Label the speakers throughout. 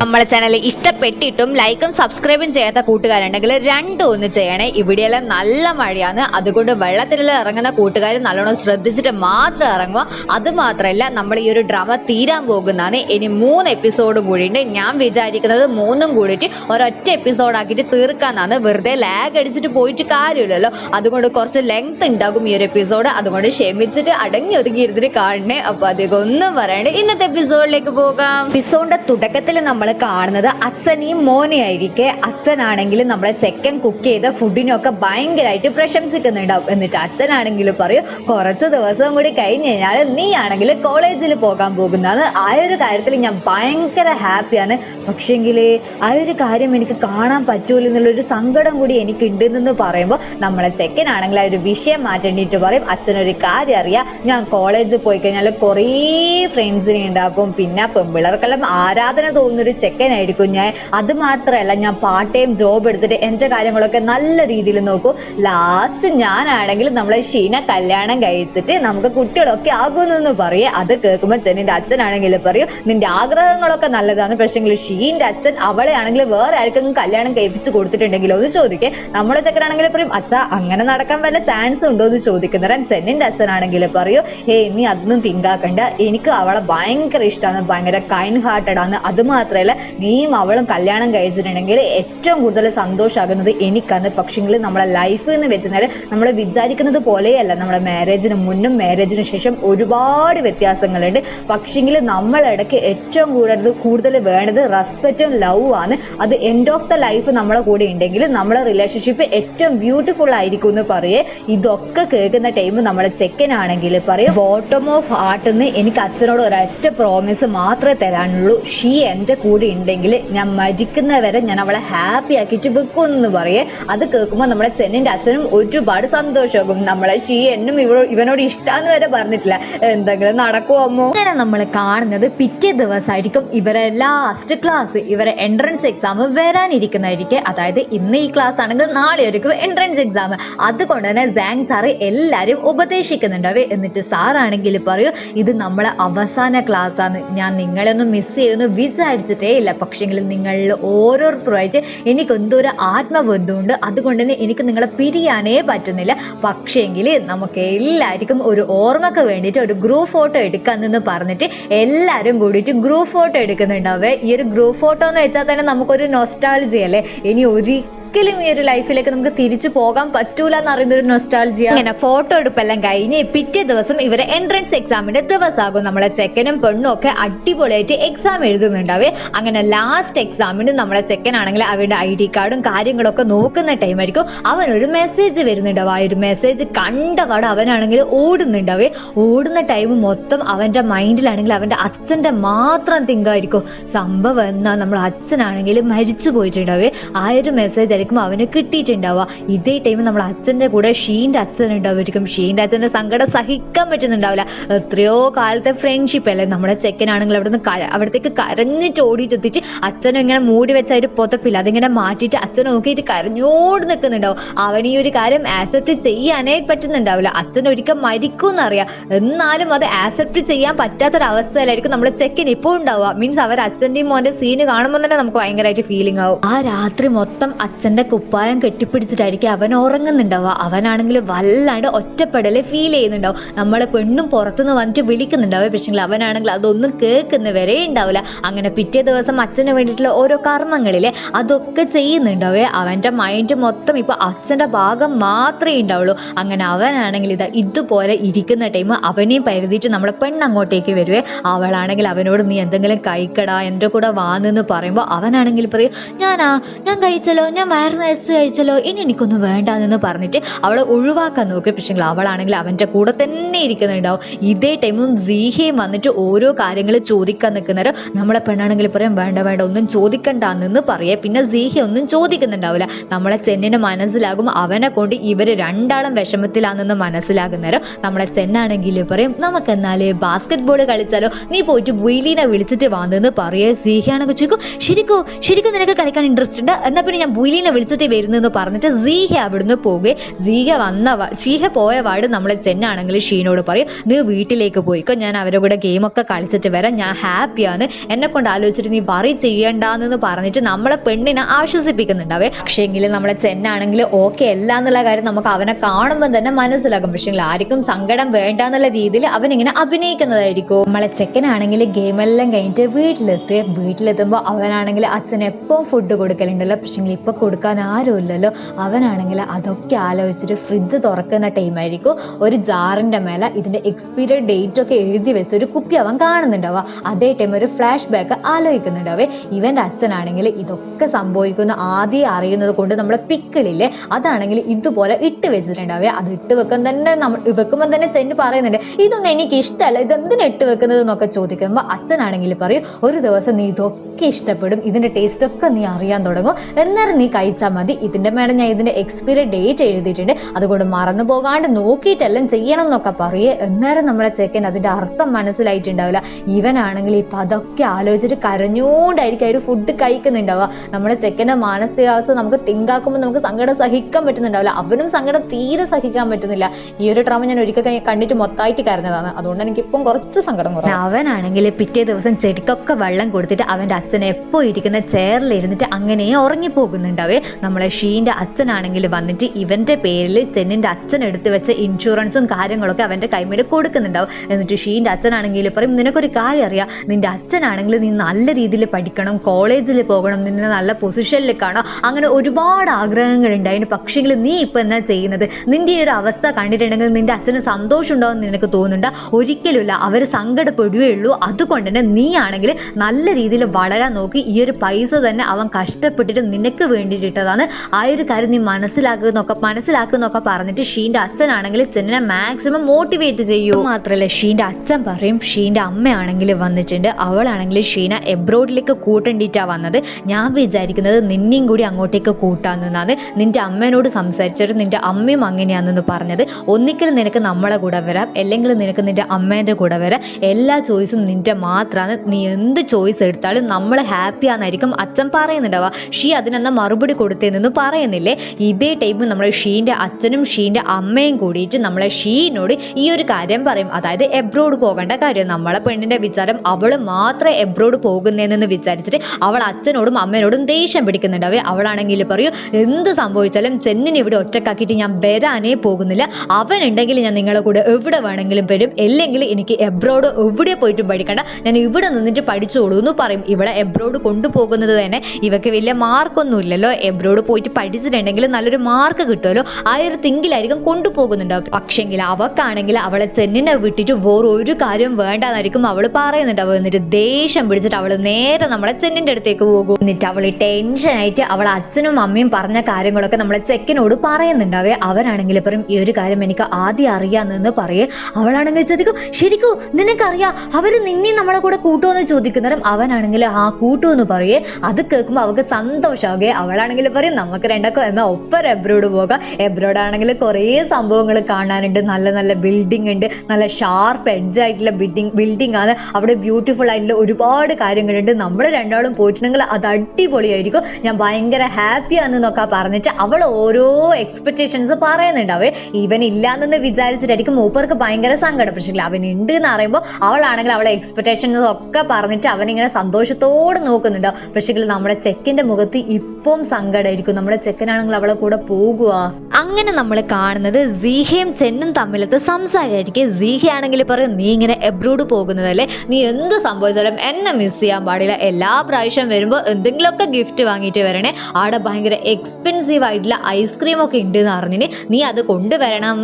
Speaker 1: നമ്മളെ ചാനൽ ഇഷ്ടപ്പെട്ടിട്ടും ലൈക്കും സബ്സ്ക്രൈബും ചെയ്യാത്ത കൂട്ടുകാരുണ്ടെങ്കിൽ രണ്ടും ഒന്ന് ചെയ്യണേ ഇവിടെയെല്ലാം നല്ല മഴയാണ്. അതുകൊണ്ട് വെള്ളത്തിലെല്ലാം ഇറങ്ങുന്ന കൂട്ടുകാർ നല്ലോണം ശ്രദ്ധിച്ചിട്ട് മാത്രം ഇറങ്ങുക. അതുമാത്രമല്ല നമ്മൾ ഈ ഒരു ഡ്രാമ തീരാൻ പോകുന്നതാണ്. ഇനി മൂന്ന് എപ്പിസോഡും കൂടിയുണ്ട്. ഞാൻ വിചാരിക്കുന്നത് മൂന്നും കൂടിയിട്ട് ഒരൊറ്റ എപ്പിസോഡാക്കിയിട്ട് തീർക്കാന്നാണ്. വെറുതെ ലാഗ് അടിച്ചിട്ട് പോയിട്ട് കാര്യമില്ലല്ലോ. അതുകൊണ്ട് കുറച്ച് ലെങ്ത് ഉണ്ടാകും ഈ ഒരു എപ്പിസോഡ് അതുകൊണ്ട് ക്ഷമിച്ചിട്ട് അടങ്ങി ഒതുങ്ങി ഇരുന്നിട്ട് കാണണേ. അപ്പൊ അധികം ഒന്നും പറയണ്ടേ ഇന്നത്തെ എപ്പിസോഡിലേക്ക് പോകാം. എപ്പിസോഡിന്റെ തുടക്കത്തിൽ നമ്മൾ കാണുന്നത് അച്ഛനെയും മോനെയായിരിക്കെ. അച്ഛനാണെങ്കിൽ നമ്മളെ ചെക്കൻ കുക്ക് ചെയ്ത ഫുഡിനൊക്കെ ഭയങ്കരമായിട്ട് പ്രശംസിക്കുന്നുണ്ടാവും. എന്നിട്ട് അച്ഛനാണെങ്കിൽ പറയും കുറച്ച് ദിവസം കൂടി കഴിഞ്ഞ് കഴിഞ്ഞാൽ നീ ആണെങ്കിൽ കോളേജിൽ പോകാൻ പോകുന്നതാണ്. ആ ഒരു കാര്യത്തിൽ ഞാൻ ഭയങ്കര ഹാപ്പിയാണ്. പക്ഷേങ്കിൽ ആ ഒരു കാര്യം എനിക്ക് കാണാൻ പറ്റൂല എന്നുള്ളൊരു സങ്കടം കൂടി എനിക്ക് ഉണ്ടെന്ന് പറയുമ്പോൾ നമ്മളെ ചെക്കനാണെങ്കിൽ ആ ഒരു വിഷയം മാറ്റേണ്ടിയിട്ട് പറയും. അച്ഛനൊരു കാര്യം അറിയാം. ഞാൻ കോളേജിൽ പോയി കഴിഞ്ഞാൽ കുറേ ഫ്രണ്ട്സിനെ ഉണ്ടാക്കും. പിന്നെ പെൺപിള്ളേർക്കെല്ലാം ആരാധന തോന്നുന്നൊരു ചെക്കനായിരിക്കും ഞാൻ അത് മാത്രമല്ല ഞാൻ പാർട്ട് ടൈം ജോബ് എടുത്തിട്ട് എന്റെ കാര്യങ്ങളൊക്കെ നല്ല രീതിയിൽ നോക്കും. ലാസ്റ്റ് ഞാനാണെങ്കിൽ നമ്മളെ ഷീന കല്യാണം കഴിച്ചിട്ട് നമുക്ക് കുട്ടികളൊക്കെ ആകുമെന്ന് പറയും. അത് കേൾക്കുമ്പോൾ ചെന്നിന്റെ അച്ഛനാണെങ്കിൽ പറയും നിന്റെ ആഗ്രഹങ്ങളൊക്കെ നല്ലതാണ് പക്ഷേങ്കിൽ ഷീന്റെ അച്ഛൻ അവളെ ആണെങ്കിൽ വേറെ ആർക്കെങ്കിലും കല്യാണം കഴിപ്പിച്ച് കൊടുത്തിട്ടുണ്ടെങ്കിലോ? എന്ന് ചോദിക്കേ. നമ്മളെ ചെക്കനാണെങ്കിൽ പറയും അച്ഛ അങ്ങനെ നടക്കാൻ വല്ല ചാൻസ് ഉണ്ടോ? എന്ന് ചോദിക്കുന്നേരം ചെന്നിന്റെ അച്ഛനാണെങ്കിൽ പറയൂ ഹേ നീ അതൊന്നും തിങ്കാക്കണ്ട. എനിക്ക് അവളെ ഭയങ്കര ഇഷ്ടമാണ് ഭയങ്കര കൈൻഡ് ഹാർട്ടഡ് ആണ്. അത് മാത്രമല്ല നീയും അവളും കല്യാണം കഴിച്ചിട്ടുണ്ടെങ്കിൽ ഏറ്റവും കൂടുതൽ സന്തോഷമാകുന്നത് എനിക്കാണ്. പക്ഷേങ്കിൽ നമ്മളെ ലൈഫ് എന്ന് വെച്ചാൽ നമ്മൾ വിചാരിക്കുന്നത് പോലെയല്ല. നമ്മുടെ മാരേജിന് മുന്നും മാരേജിന് ശേഷം ഒരുപാട് വ്യത്യാസങ്ങളുണ്ട്. പക്ഷേങ്കിൽ നമ്മളിടയ്ക്ക് ഏറ്റവും കൂടുതൽ കൂടുതൽ വേണ്ടത് റെസ്പെക്റ്റും ലവും ആണ്. അത് എൻഡ് ഓഫ് ദ ലൈഫ് നമ്മളെ കൂടെ ഉണ്ടെങ്കിൽ നമ്മളെ റിലേഷൻഷിപ്പ് ഏറ്റവും ബ്യൂട്ടിഫുൾ ആയിരിക്കും എന്ന് പറയേ. ഇതൊക്കെ കേൾക്കുന്ന ടൈം നമ്മളെ ചെക്കനാണെങ്കിൽ പറയും ബോട്ടം ഓഫ് ഹാർട്ട് എന്ന് എനിക്ക് അച്ഛനോട് ഒരൊറ്റ പ്രോമിസ് മാത്രമേ തരാനുള്ളൂ. ഷീ എന്റെ കൂടെ ഉണ്ടെങ്കിൽ ഞാൻ മരിക്കുന്നവരെ ഞാൻ അവളെ ഹാപ്പി ആക്കിയിട്ട് വെക്കും എന്ന് പറയേ. അത് കേൾക്കുമ്പോൾ നമ്മളെ ചെന്നിന്റെ അച്ഛനും ഒരുപാട് സന്തോഷമാകും. നമ്മളെ ഷീ എന്നും ഇവ ഇവനോട് ഇഷ്ടമെന്ന് വരെ പറഞ്ഞിട്ടില്ല. എന്തെങ്കിലും നടക്കുമോ അമ്മോ? അങ്ങനെ നമ്മൾ കാണുന്നത് പിറ്റേ ദിവസമായിരിക്കും ഇവരെ ലാസ്റ്റ് ക്ലാസ് ഇവരെ എൻട്രൻസ് എക്സാം വരാനിരിക്കുന്നതായിരിക്കും. അതായത് ഇന്ന് ഈ ക്ലാസ് ആണെങ്കിൽ നാളെ ആയിരിക്കും എൻട്രൻസ് എക്സാം അതുകൊണ്ട് തന്നെ സാങ് സാറ് എല്ലാവരും ഉപദേശിക്കുന്നുണ്ടാവേ എന്നിട്ട് സാറാണെങ്കിൽ പറയൂ ഇത് നമ്മളെ അവസാന ക്ലാസ് ആണ്. ഞാൻ നിങ്ങളെ ഒന്നും മിസ് ചെയ്യുമെന്ന് വിചാരിച്ചിട്ടേ ഇല്ല പക്ഷേങ്കിൽ നിങ്ങളിൽ ഓരോരുത്തരുമായിട്ട് എനിക്ക് എന്തോ ഒരു ആത്മബന്ധമുണ്ട് അതുകൊണ്ട് തന്നെ എനിക്ക് നിങ്ങളെ പിരിയാനേ പറ്റുന്നില്ല. പക്ഷേങ്കിൽ നമുക്ക് എല്ലാവർക്കും ഒരു ഓർമ്മക്ക് വേണ്ടിയിട്ട് ഒരു ഗ്രൂപ്പ് ഫോട്ടോ എടുക്കാമെന്ന് പറഞ്ഞിട്ട് എല്ലാവരും കൂടിയിട്ട് ഗ്രൂപ്പ് ഫോട്ടോ എടുക്കുന്നുണ്ടാവേ. ഈ ഒരു ഗ്രൂപ്പ് ഫോട്ടോ എന്ന് വെച്ചാൽ തന്നെ നമുക്കൊരു നൊസ്റ്റാൾജി അല്ലേ? ഇനി ഒരു ഒരിക്കലും ഈ ഒരു ലൈഫിലേക്ക് നമുക്ക് തിരിച്ചു പോകാൻ പറ്റൂല എന്ന് അറിയുന്ന ഒരു നൊസ്റ്റാൾജിയ ഇങ്ങനെ ഫോട്ടോ എടുപ്പെല്ലാം കഴിഞ്ഞ് പിറ്റേ ദിവസം ഇവരെ എൻട്രൻസ് എക്സാമിന്റെ ദിവസമാകും നമ്മളെ ചെക്കനും പെണ്ണും ഒക്കെ അടിപൊളിയായിട്ട് എക്സാം എഴുതുന്നുണ്ടാവേ. അങ്ങനെ ലാസ്റ്റ് എക്സാമിന് നമ്മളെ ചെക്കനാണെങ്കിൽ അവരുടെ ഐ ഡി കാർഡും കാര്യങ്ങളൊക്കെ നോക്കുന്ന ടൈം ആയിരിക്കും. അവനൊരു മെസ്സേജ് വരുന്നുണ്ടാവും. ആ ഒരു മെസ്സേജ് കണ്ട പാടെ അവനാണെങ്കിൽ ഓടുന്നുണ്ടാവേ. ഓടുന്ന ടൈം മൊത്തം അവന്റെ മൈൻഡിലാണെങ്കിൽ അവന്റെ അച്ഛന്റെ മാത്രം തിങ്കായിരിക്കും സംഭവം എന്നാൽ നമ്മൾ അച്ഛനാണെങ്കിൽ മരിച്ചു പോയിട്ടുണ്ടാവേ ആ ഒരു മെസ്സേജ് അവന് കിട്ടിയിട്ടുണ്ടാവുക. ഇതേ ടൈം നമ്മൾ അച്ഛന്റെ കൂടെ ഷീന്റെ അച്ഛൻ ഉണ്ടാവുമായിരിക്കും. ഷീന്റെ അച്ഛന്റെ സങ്കടം സഹിക്കാൻ പറ്റുന്നുണ്ടാവില്ല. എത്രയോ കാലത്തെ ഫ്രണ്ട്ഷിപ്പ് അല്ലേ? നമ്മുടെ ചെക്കനാണെങ്കിൽ അവിടെ നിന്ന് അവിടത്തേക്ക് കരഞ്ഞിട്ട് ഓടിയിട്ട് എത്തിച്ച് അച്ഛനും ഇങ്ങനെ മൂടി വെച്ചായിട്ട് പുതപ്പില്ല. അതിങ്ങനെ മാറ്റിയിട്ട് അച്ഛൻ നോക്കിയിട്ട് കരഞ്ഞോട് നിൽക്കുന്നുണ്ടാവും. അവൻ ഈ ഒരു കാര്യം ആക്സെപ്റ്റ് ചെയ്യാനേ പറ്റുന്നുണ്ടാവില്ല. അച്ഛൻ ഒരിക്കൽ മരിക്കും എന്നറിയാം എന്നാലും അത് ആക്സെപ്റ്റ് ചെയ്യാൻ പറ്റാത്തൊരവസ്ഥയിലായിരിക്കും നമ്മളെ ചെക്കൻ ഇപ്പോൾ ഉണ്ടാവുക. മീൻസ് അവർ അച്ഛന്റെയും മോന്റെ സീന് കാണുമ്പോൾ തന്നെ നമുക്ക് ഭയങ്കരമായിട്ട് ഫീലിംഗ് ആവും. ആ രാത്രി മൊത്തം അച്ഛന്റെ കുപ്പായം കെട്ടിപ്പിടിച്ചിട്ടായിരിക്കും അവൻ ഉറങ്ങുന്നുണ്ടാവുക. അവനാണെങ്കിൽ വല്ലാണ്ട് ഒറ്റപ്പെടൽ ഫീൽ ചെയ്യുന്നുണ്ടാവും. നമ്മളെ പെണ്ണും പുറത്തുനിന്ന് വന്നിട്ട് വിളിക്കുന്നുണ്ടാവുക പക്ഷേ അവനാണെങ്കിൽ അതൊന്നും കേൾക്കുന്ന വരെ ഉണ്ടാവില്ല. അങ്ങനെ പിറ്റേ ദിവസം അച്ഛന് വേണ്ടിയിട്ടുള്ള ഓരോ കർമ്മങ്ങളിലെ അതൊക്കെ ചെയ്യുന്നുണ്ടാവേ. അവന്റെ മൈൻഡ് മൊത്തം ഇപ്പോൾ അച്ഛന്റെ ഭാഗം മാത്രമേ ഉണ്ടാവുള്ളൂ. അങ്ങനെ അവനാണെങ്കിൽ ഇതാ ഇതുപോലെ ഇരിക്കുന്ന ടൈം അവനെയും പരിധിയിട്ട് നമ്മളെ പെണ്ണങ്ങോട്ടേക്ക് വരുവേ. അവളാണെങ്കിൽ അവനോട് നീ എന്തെങ്കിലും കഴിക്കടാ എന്റെ കൂടെ വാന്നെന്ന് പറയുമ്പോൾ അവനാണെങ്കിൽ പറയും ഞാനാ ഞാൻ കഴിച്ചല്ലോ ഞാൻ വയറ് നിറച്ച് കഴിച്ചല്ലോ. ഇനി എനിക്കൊന്നും വേണ്ടെന്ന് പറഞ്ഞിട്ട് അവളെ ഒഴിവാക്കാൻ നോക്കി പക്ഷേ അവളാണെങ്കിൽ അവന്റെ കൂടെ തന്നെ ഇരിക്കുന്നുണ്ടാവും. ഇതേ ടൈമും സീഹയും വന്നിട്ട് ഓരോ കാര്യങ്ങൾ ചോദിക്കാൻ നിൽക്കുന്നവരോ നമ്മളെ പെണ്ണാണെങ്കിൽ പറയും വേണ്ട വേണ്ട ഒന്നും ചോദിക്കണ്ട എന്ന് പറയേ. പിന്നെ സീഹ ഒന്നും ചോദിക്കുന്നുണ്ടാവില്ല. നമ്മളെ ചെന്നിന് മനസ്സിലാകും. അവനെ കൊണ്ട് ഇവർ രണ്ടാളും വിഷമത്തിലാണെന്ന് മനസ്സിലാകുന്നവരോ നമ്മളെ ചെന്നാണെങ്കിൽ പറയും നമുക്ക് എന്നാൽ ബാസ്കറ്റ് ബോൾ കളിച്ചാലോ? നീ പോയിട്ട് ബുയിലിനെ വിളിച്ചിട്ട് വന്നെന്ന് പറയേ. സീഹയാണെങ്കിൽ ചോദിക്കും ശരിക്കും ശരിക്കും നിനക്ക് കളിക്കാൻ ഇൻട്രസ്റ്റ് ഉണ്ട്. എന്നാൽ പിന്നെ ഞാൻ ബുയിലിനെ ഷീനെ വിളിച്ചിട്ട് വരുന്നെന്ന് പറഞ്ഞിട്ട് സീഹ അവിടുന്ന് പോവുകയും സീഹ വന്ന സീഹ പോയ വാട് നമ്മളെ ചെന്നാണെങ്കിൽ ഷീനോട് പറയും നീ വീട്ടിലേക്ക് പോയിക്കോ ഞാൻ അവരുടെ കൂടെ ഗെയിമൊക്കെ കളിച്ചിട്ട് വരാം ഞാൻ ഹാപ്പിയാണ്. എന്നെ കൊണ്ട് ആലോചിച്ചിട്ട് നീ വറി ചെയ്യണ്ടെന്ന് പറഞ്ഞിട്ട് നമ്മളെ പെണ്ണിനെ ആശ്വസിപ്പിക്കുന്നുണ്ടാവേ. പക്ഷേങ്കിൽ നമ്മളെ ചെന്നാണെങ്കിൽ ഓക്കെ അല്ല എന്നുള്ള കാര്യം നമുക്ക് അവനെ കാണുമ്പോൾ തന്നെ മനസ്സിലാക്കും പക്ഷേ ആർക്കും സങ്കടം വേണ്ട എന്നുള്ള രീതിയിൽ അവൻ ഇങ്ങനെ അഭിനയിക്കുന്നതായിരിക്കും. നമ്മളെ ചെക്കനാണെങ്കിൽ ഗെയിമെല്ലാം കഴിഞ്ഞിട്ട് വീട്ടിലെത്തി. വീട്ടിലെത്തുമ്പോൾ അവനാണെങ്കിൽ അച്ഛൻ എപ്പോൾ ഫുഡ് കൊടുക്കലുണ്ടല്ലോ. പക്ഷേ ഇപ്പൊ കൊടുക്കാൻ ആരുമില്ലല്ലോ. അവനാണെങ്കിൽ അതൊക്കെ ആലോചിച്ചിട്ട് ഫ്രിഡ്ജ് തുറക്കുന്ന ടൈമായിരിക്കും ഒരു ജാറിന്റെ മേലെ ഇതിന്റെ എക്സ്പയറി ഡേറ്റ് ഒക്കെ എഴുതി വെച്ച് ഒരു കുപ്പി അവൻ കാണുന്നുണ്ടാവുക. അതേ ടൈം ഒരു ഫ്ലാഷ് ബാക്ക് ആലോചിക്കുന്നുണ്ടാവേ. ഇവന്റെ അച്ഛനാണെങ്കിൽ ഇതൊക്കെ സംഭവിക്കുന്ന ആദ്യം അറിയുന്നത് കൊണ്ട് നമ്മുടെ പിക്കിളില്ലേ അതാണെങ്കിൽ ഇതുപോലെ ഇട്ട് വെച്ചിട്ടുണ്ടാവേ. അത് ഇട്ട് വെക്കാൻ തന്നെ നമ്മൾ വെക്കുമ്പോൾ തന്നെ ചെന്ന് പറയുന്നുണ്ട് ഇതൊന്നും എനിക്ക് ഇഷ്ടമല്ല. ഇതെന്തിനാ ഇട്ട് വെക്കുന്നത്? എന്നൊക്കെ ചോദിക്കുമ്പോൾ അച്ഛനാണെങ്കിൽ പറയും ഒരു ദിവസം നീ ഇതൊക്കെ ഇഷ്ടപ്പെടും. ഇതിന്റെ ടേസ്റ്റ് ഒക്കെ നീ അറിയാൻ തുടങ്ങും. എന്നേരം നീ കഴിച്ചാൽ മതി. ഇതിന്റെ മേലെ ഞാൻ ഇതിന്റെ എക്സ്പയറി ഡേറ്റ് എഴുതിയിട്ടുണ്ട്. അതുകൊണ്ട് മറന്നു പോകാണ്ട് നോക്കിയിട്ടെല്ലാം ചെയ്യണം എന്നൊക്കെ പറയേ. എന്നേരം നമ്മളെ ചെക്കൻ അതിന്റെ അർത്ഥം മനസ്സിലായിട്ടുണ്ടാവില്ല. ഇവനാണെങ്കിൽ ഇപ്പൊ അതൊക്കെ ആലോചിച്ചിട്ട് കരഞ്ഞോണ്ടായിരിക്കും ഒരു ഫുഡ് കഴിക്കുന്നുണ്ടാവുക. നമ്മളെ ചെക്കന്റെ മാനസികാവസ്ഥ നമുക്ക് തിങ്കാക്കുമ്പോൾ നമുക്ക് സങ്കടം സഹിക്കാൻ പറ്റുന്നുണ്ടാവില്ല. അവനും സങ്കടം തീരെ സഹിക്കാൻ പറ്റുന്നില്ല. ഈ ഒരു ഡ്രാമ ഞാൻ ഒരിക്കൽ കണ്ടിട്ട് മൊത്തമായിട്ട് കരഞ്ഞതാണ്. അതുകൊണ്ട് എനിക്ക് ഇപ്പം കുറച്ച് സങ്കടം കുറവ്. അവനാണെങ്കിൽ പിറ്റേ ദിവസം ചെടിക്കൊക്കെ വെള്ളം കൊടുത്തിട്ട് അവന്റെ അച്ഛൻ എപ്പോൾ ഇരിക്കുന്ന ചെയറിൽ ഇരുന്നിട്ട് അങ്ങനെ ഉറങ്ങിപ്പോകുന്നുണ്ടാവേ. നമ്മളെ ഷീന്റെ അച്ഛനാണെങ്കിൽ വന്നിട്ട് ഇവന്റെ പേരിൽ ചെന്നിന്റെ അച്ഛൻ എടുത്തു വെച്ച ഇൻഷുറൻസും കാര്യങ്ങളൊക്കെ അവന്റെ കൈമേൽ കൊടുക്കുന്നുണ്ടാവും. എന്നിട്ട് ഷീന്റെ അച്ഛനാണെങ്കിൽ പറയും നിനക്കൊരു കാര്യം അറിയാം. നിന്റെ അച്ഛനാണെങ്കിൽ നീ നല്ല രീതിയിൽ പഠിക്കണം കോളേജിൽ പോകണം നിന്നെ നല്ല പൊസിഷനിൽ കാണാം. അങ്ങനെ ഒരുപാട് ആഗ്രഹങ്ങൾ അതിന് പക്ഷേങ്കിൽ നീ ഇപ്പം എന്നാ ചെയ്യുന്നത്? നിന്റെ ഈ ഒരു അവസ്ഥ കണ്ടിട്ടുണ്ടെങ്കിൽ നിന്റെ അച്ഛന് സന്തോഷം ഉണ്ടാവും നിനക്ക് തോന്നുന്നുണ്ട്? ഒരിക്കലുമില്ല. അവർ സങ്കടപ്പെടുകയേ ഉള്ളൂ. അതുകൊണ്ട് തന്നെ നീ ആണെങ്കിൽ നല്ല രീതിയിൽ വളരാൻ നോക്കി. ഈ ഒരു പൈസ തന്നെ അവൻ കഷ്ടപ്പെട്ടിട്ട് നിനക്ക് വേണ്ടിയിട്ടതാണ്. ആ ഒരു കാര്യം നീ മനസ്സിലാക്കുന്നൊക്കെ മനസ്സിലാക്കുന്നൊക്കെ പറഞ്ഞിട്ട് ഷീന്റെ അച്ഛനാണെങ്കിൽ ചെന്നിനെ മാക്സിമം മോട്ടിവേറ്റ് ചെയ്യൂ. മാത്രമല്ല ഷീന്റെ അച്ഛൻ പറയും ഷീന്റെ അമ്മയാണെങ്കിൽ വന്നിട്ടുണ്ട്. അവളാണെങ്കിൽ ഷീന എബ്രോഡിലേക്ക് കൂട്ടേണ്ടിയിട്ടാണ് വന്നത്. ഞാൻ വിചാരിക്കുന്നത് നിന്നെയും കൂടി അങ്ങോട്ടേക്ക് കൂട്ടാമെന്നാണ് നിന്റെ അമ്മേനോട് സംസാരിച്ചിട്ട് നിന്റെ അമ്മയും അങ്ങനെയാണെന്ന് പറഞ്ഞത്. ഒന്നിക്കൽ നിനക്ക് നമ്മളെ കൂടെ വരാം. അല്ലെങ്കിൽ നിനക്ക് നിന്റെ അമ്മേന്റെ കൂടെ വരാം. എല്ലാ ചോയ്സും നിന്റെ മാത്രമാണ് നീ എന്ത് ചോയ്സ് എടുത്താലും നമ്മൾ ഹാപ്പി ആണെന്നായിരിക്കും അച്ഛൻ പറയുന്നുണ്ടാവുക. ഷീ അതിനെന്ന മറുപടി കൊടുത്തേന്ന് പറയുന്നില്ലേ? ഇതേ ടൈപ്പ് നമ്മളെ ഷീന്റെ അച്ഛനും ഷീന്റെ അമ്മയും കൂടിയിട്ട് നമ്മളെ ഷീനോട് ഈ ഒരു കാര്യം പറയും. അതായത് എബ്രോഡ് പോകേണ്ട കാര്യം. നമ്മളെ പെണ്ണിന്റെ വിചാരം അവൾ മാത്രമേ എബ്രോഡ് പോകുന്നതെന്ന് വിചാരിച്ചിട്ട് അവൾ അച്ഛനോടും അമ്മയോടും ദേഷ്യം പിടിക്കുന്നുണ്ടാവേ. അവളാണെങ്കിൽ പറയൂ എന്ത് സംഭവിച്ചാലും ചെന്നിനെ ഇവിടെ ഒറ്റക്കാക്കിയിട്ട് ഞാൻ വരാനേ പോകുന്നില്ല. അവൻ ഉണ്ടെങ്കിൽ ഞാൻ നിങ്ങളെ കൂടെ എവിടെ വേണമെങ്കിലും വരും. അല്ലെങ്കിൽ എനിക്ക് എബ്രോഡ് എവിടെ പോയിട്ടും പഠിക്കണ്ട. ഞാൻ ഇവിടെ നിന്നിട്ട് പഠിച്ചോളൂ എന്ന് പറയും. ഇവിടെ എബ്രോഡ് കൊണ്ടുപോകുന്നത് തന്നെ ഇവക്ക് വലിയ മാർക്കൊന്നും ഇല്ലല്ലോ എബ്രോഡ് പോയിട്ട് പഠിച്ചിട്ടുണ്ടെങ്കിൽ നല്ലൊരു മാർക്ക് കിട്ടുമല്ലോ? ആ ഒരു തിങ്കിലായിരിക്കും കൊണ്ടുപോകുന്നുണ്ടാവും പക്ഷെങ്കിൽ അവക്കാണെങ്കിൽ അവളെ തെന്നിനെ വിട്ടിട്ട് വേറെ ഒരു കാര്യം വേണ്ടാന്നായിരിക്കും അവൾ പറയുന്നുണ്ടാവും എന്നിട്ട് ദേഷ്യം പിടിച്ചിട്ട് അവൾ നേരെ നമ്മളെ ചെന്നിന്റെ അടുത്തേക്ക് പോകും. എന്നിട്ട് അവൾ ടെൻഷനായിട്ട് അവൾ അച്ഛനും അമ്മയും പറഞ്ഞ കാര്യങ്ങളൊക്കെ നമ്മളെ ചെക്കനോട് പറയുന്നുണ്ടാവേ. അവരാണെങ്കിൽ പറയും ഈ ഒരു കാര്യം എനിക്ക് ആദ്യം അറിയാമെന്ന് പറയേ. അവളാണെങ്കിൽ ചോദിക്കും ശരിക്കും നിനക്കറിയാം. അവർ നിന്നെ നമ്മളെ കൂടെ കൂട്ടുമെന്ന് ചോദിക്കുന്നേരം അവനാണെങ്കിൽ ആ കൂട്ടുമെന്ന് പറയേ. അത് കേൾക്കുമ്പോൾ അവൾക്ക് സന്തോഷമാകെ അവളാണെങ്കിൽ പറയും നമുക്ക് രണ്ടൊക്കെ എന്നാൽ ഒപ്പം എബ്രോഡ് പോകാം. എബ്രോഡ് ആണെങ്കിൽ കുറേ സംഭവങ്ങൾ കാണാനുണ്ട്. നല്ല നല്ല ബിൽഡിംഗ് ഉണ്ട്. നല്ല ഷാർപ്പ് എഡ്ജ് ആയിട്ടുള്ള ബിൽഡിംഗ് ബിൽഡിംഗ് ആണ്. അവിടെ ബ്യൂട്ടിഫുൾ ആയിട്ടുള്ള ഒരുപാട് കാര്യങ്ങളുണ്ട്. നമ്മൾ രണ്ടാളും പോയിട്ടുണ്ടെങ്കിൽ അത് അടിപൊളിയായിരിക്കും. ഞാൻ ഭയങ്കര ഹാപ്പി ആണെന്നൊക്കെ പറഞ്ഞിട്ട് അവൾ ഓരോ എക്സ്പെക്ടേഷൻസ് പറയുന്നുണ്ടാവേ. ഇവൻ ഇല്ലാന്നെന്ന് വിചാരിച്ചിട്ടായിരിക്കും മൂപ്പർക്ക് ഭയങ്കര സങ്കടം. പക്ഷേ അവൻ ഉണ്ട് എന്ന് പറയുമ്പോൾ അവളാണെങ്കിൽ അവളെ എക്സ്പെക്ടേഷൻസ് ഒക്കെ പറഞ്ഞിട്ട് അവനിങ്ങനെ സന്തോഷത്തോടെ നോക്കുന്നുണ്ടാവും. പക്ഷേ നമ്മുടെ ചെക്കിന്റെ മുഖത്ത് ഇപ്പം സങ്കടമായിരിക്കും നമ്മുടെ ചെക്കനാണെങ്കിൽ അവളെ കൂടെ പോകുക അങ്ങനെ നമ്മൾ കാണുന്നത് സീഹയും ചെന്നും തമ്മിലത്തെ സംസാരമായിരിക്കും. സീഹ ആണെങ്കിൽ പറയും നീ ഇങ്ങനെ എബ്രോഡ് പോകുന്നതല്ലേ? നീ എന്ത് സംഭവിച്ചാലും എന്നെ മിസ് ചെയ്യാൻ പാടില്ല. എല്ലാ പ്രാവശ്യം വരുമ്പോൾ എന്തെങ്കിലുമൊക്കെ ഗിഫ്റ്റ് വാങ്ങിയിട്ട് വരണേ. അവിടെ ഭയങ്കര എക്സ്പെൻസീവ് ആയിട്ടുള്ള ഐസ്ക്രീം ഒക്കെ ഉണ്ട് എന്ന് അറിഞ്ഞിന്. നീ അത് കൊണ്ടുവരണം.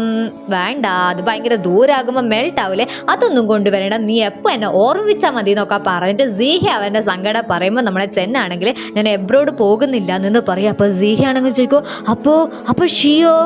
Speaker 1: വേണ്ട. അത് ഭയങ്കര ദൂരാകുമ്പോൾ മെൽട്ട് ആവില്ലേ അതൊന്നും കൊണ്ടുവരണം നീ എപ്പോൾ എന്നെ ഓർമ്മിച്ചാൽ മതി എന്നൊക്കെ പറഞ്ഞിട്ട് സീഹ അവന്റെ സങ്കടം പറയുമ്പോൾ നമ്മളെ ചെന്നാണെങ്കിൽ ഞാൻ എബ്രോഡ് പോകുന്നില്ല. എന്ന് പറയും. അപ്പോൾ സീഹയാണെങ്കിൽ ചോദിക്കും അപ്പോൾ അപ്പോൾ ഷിയോ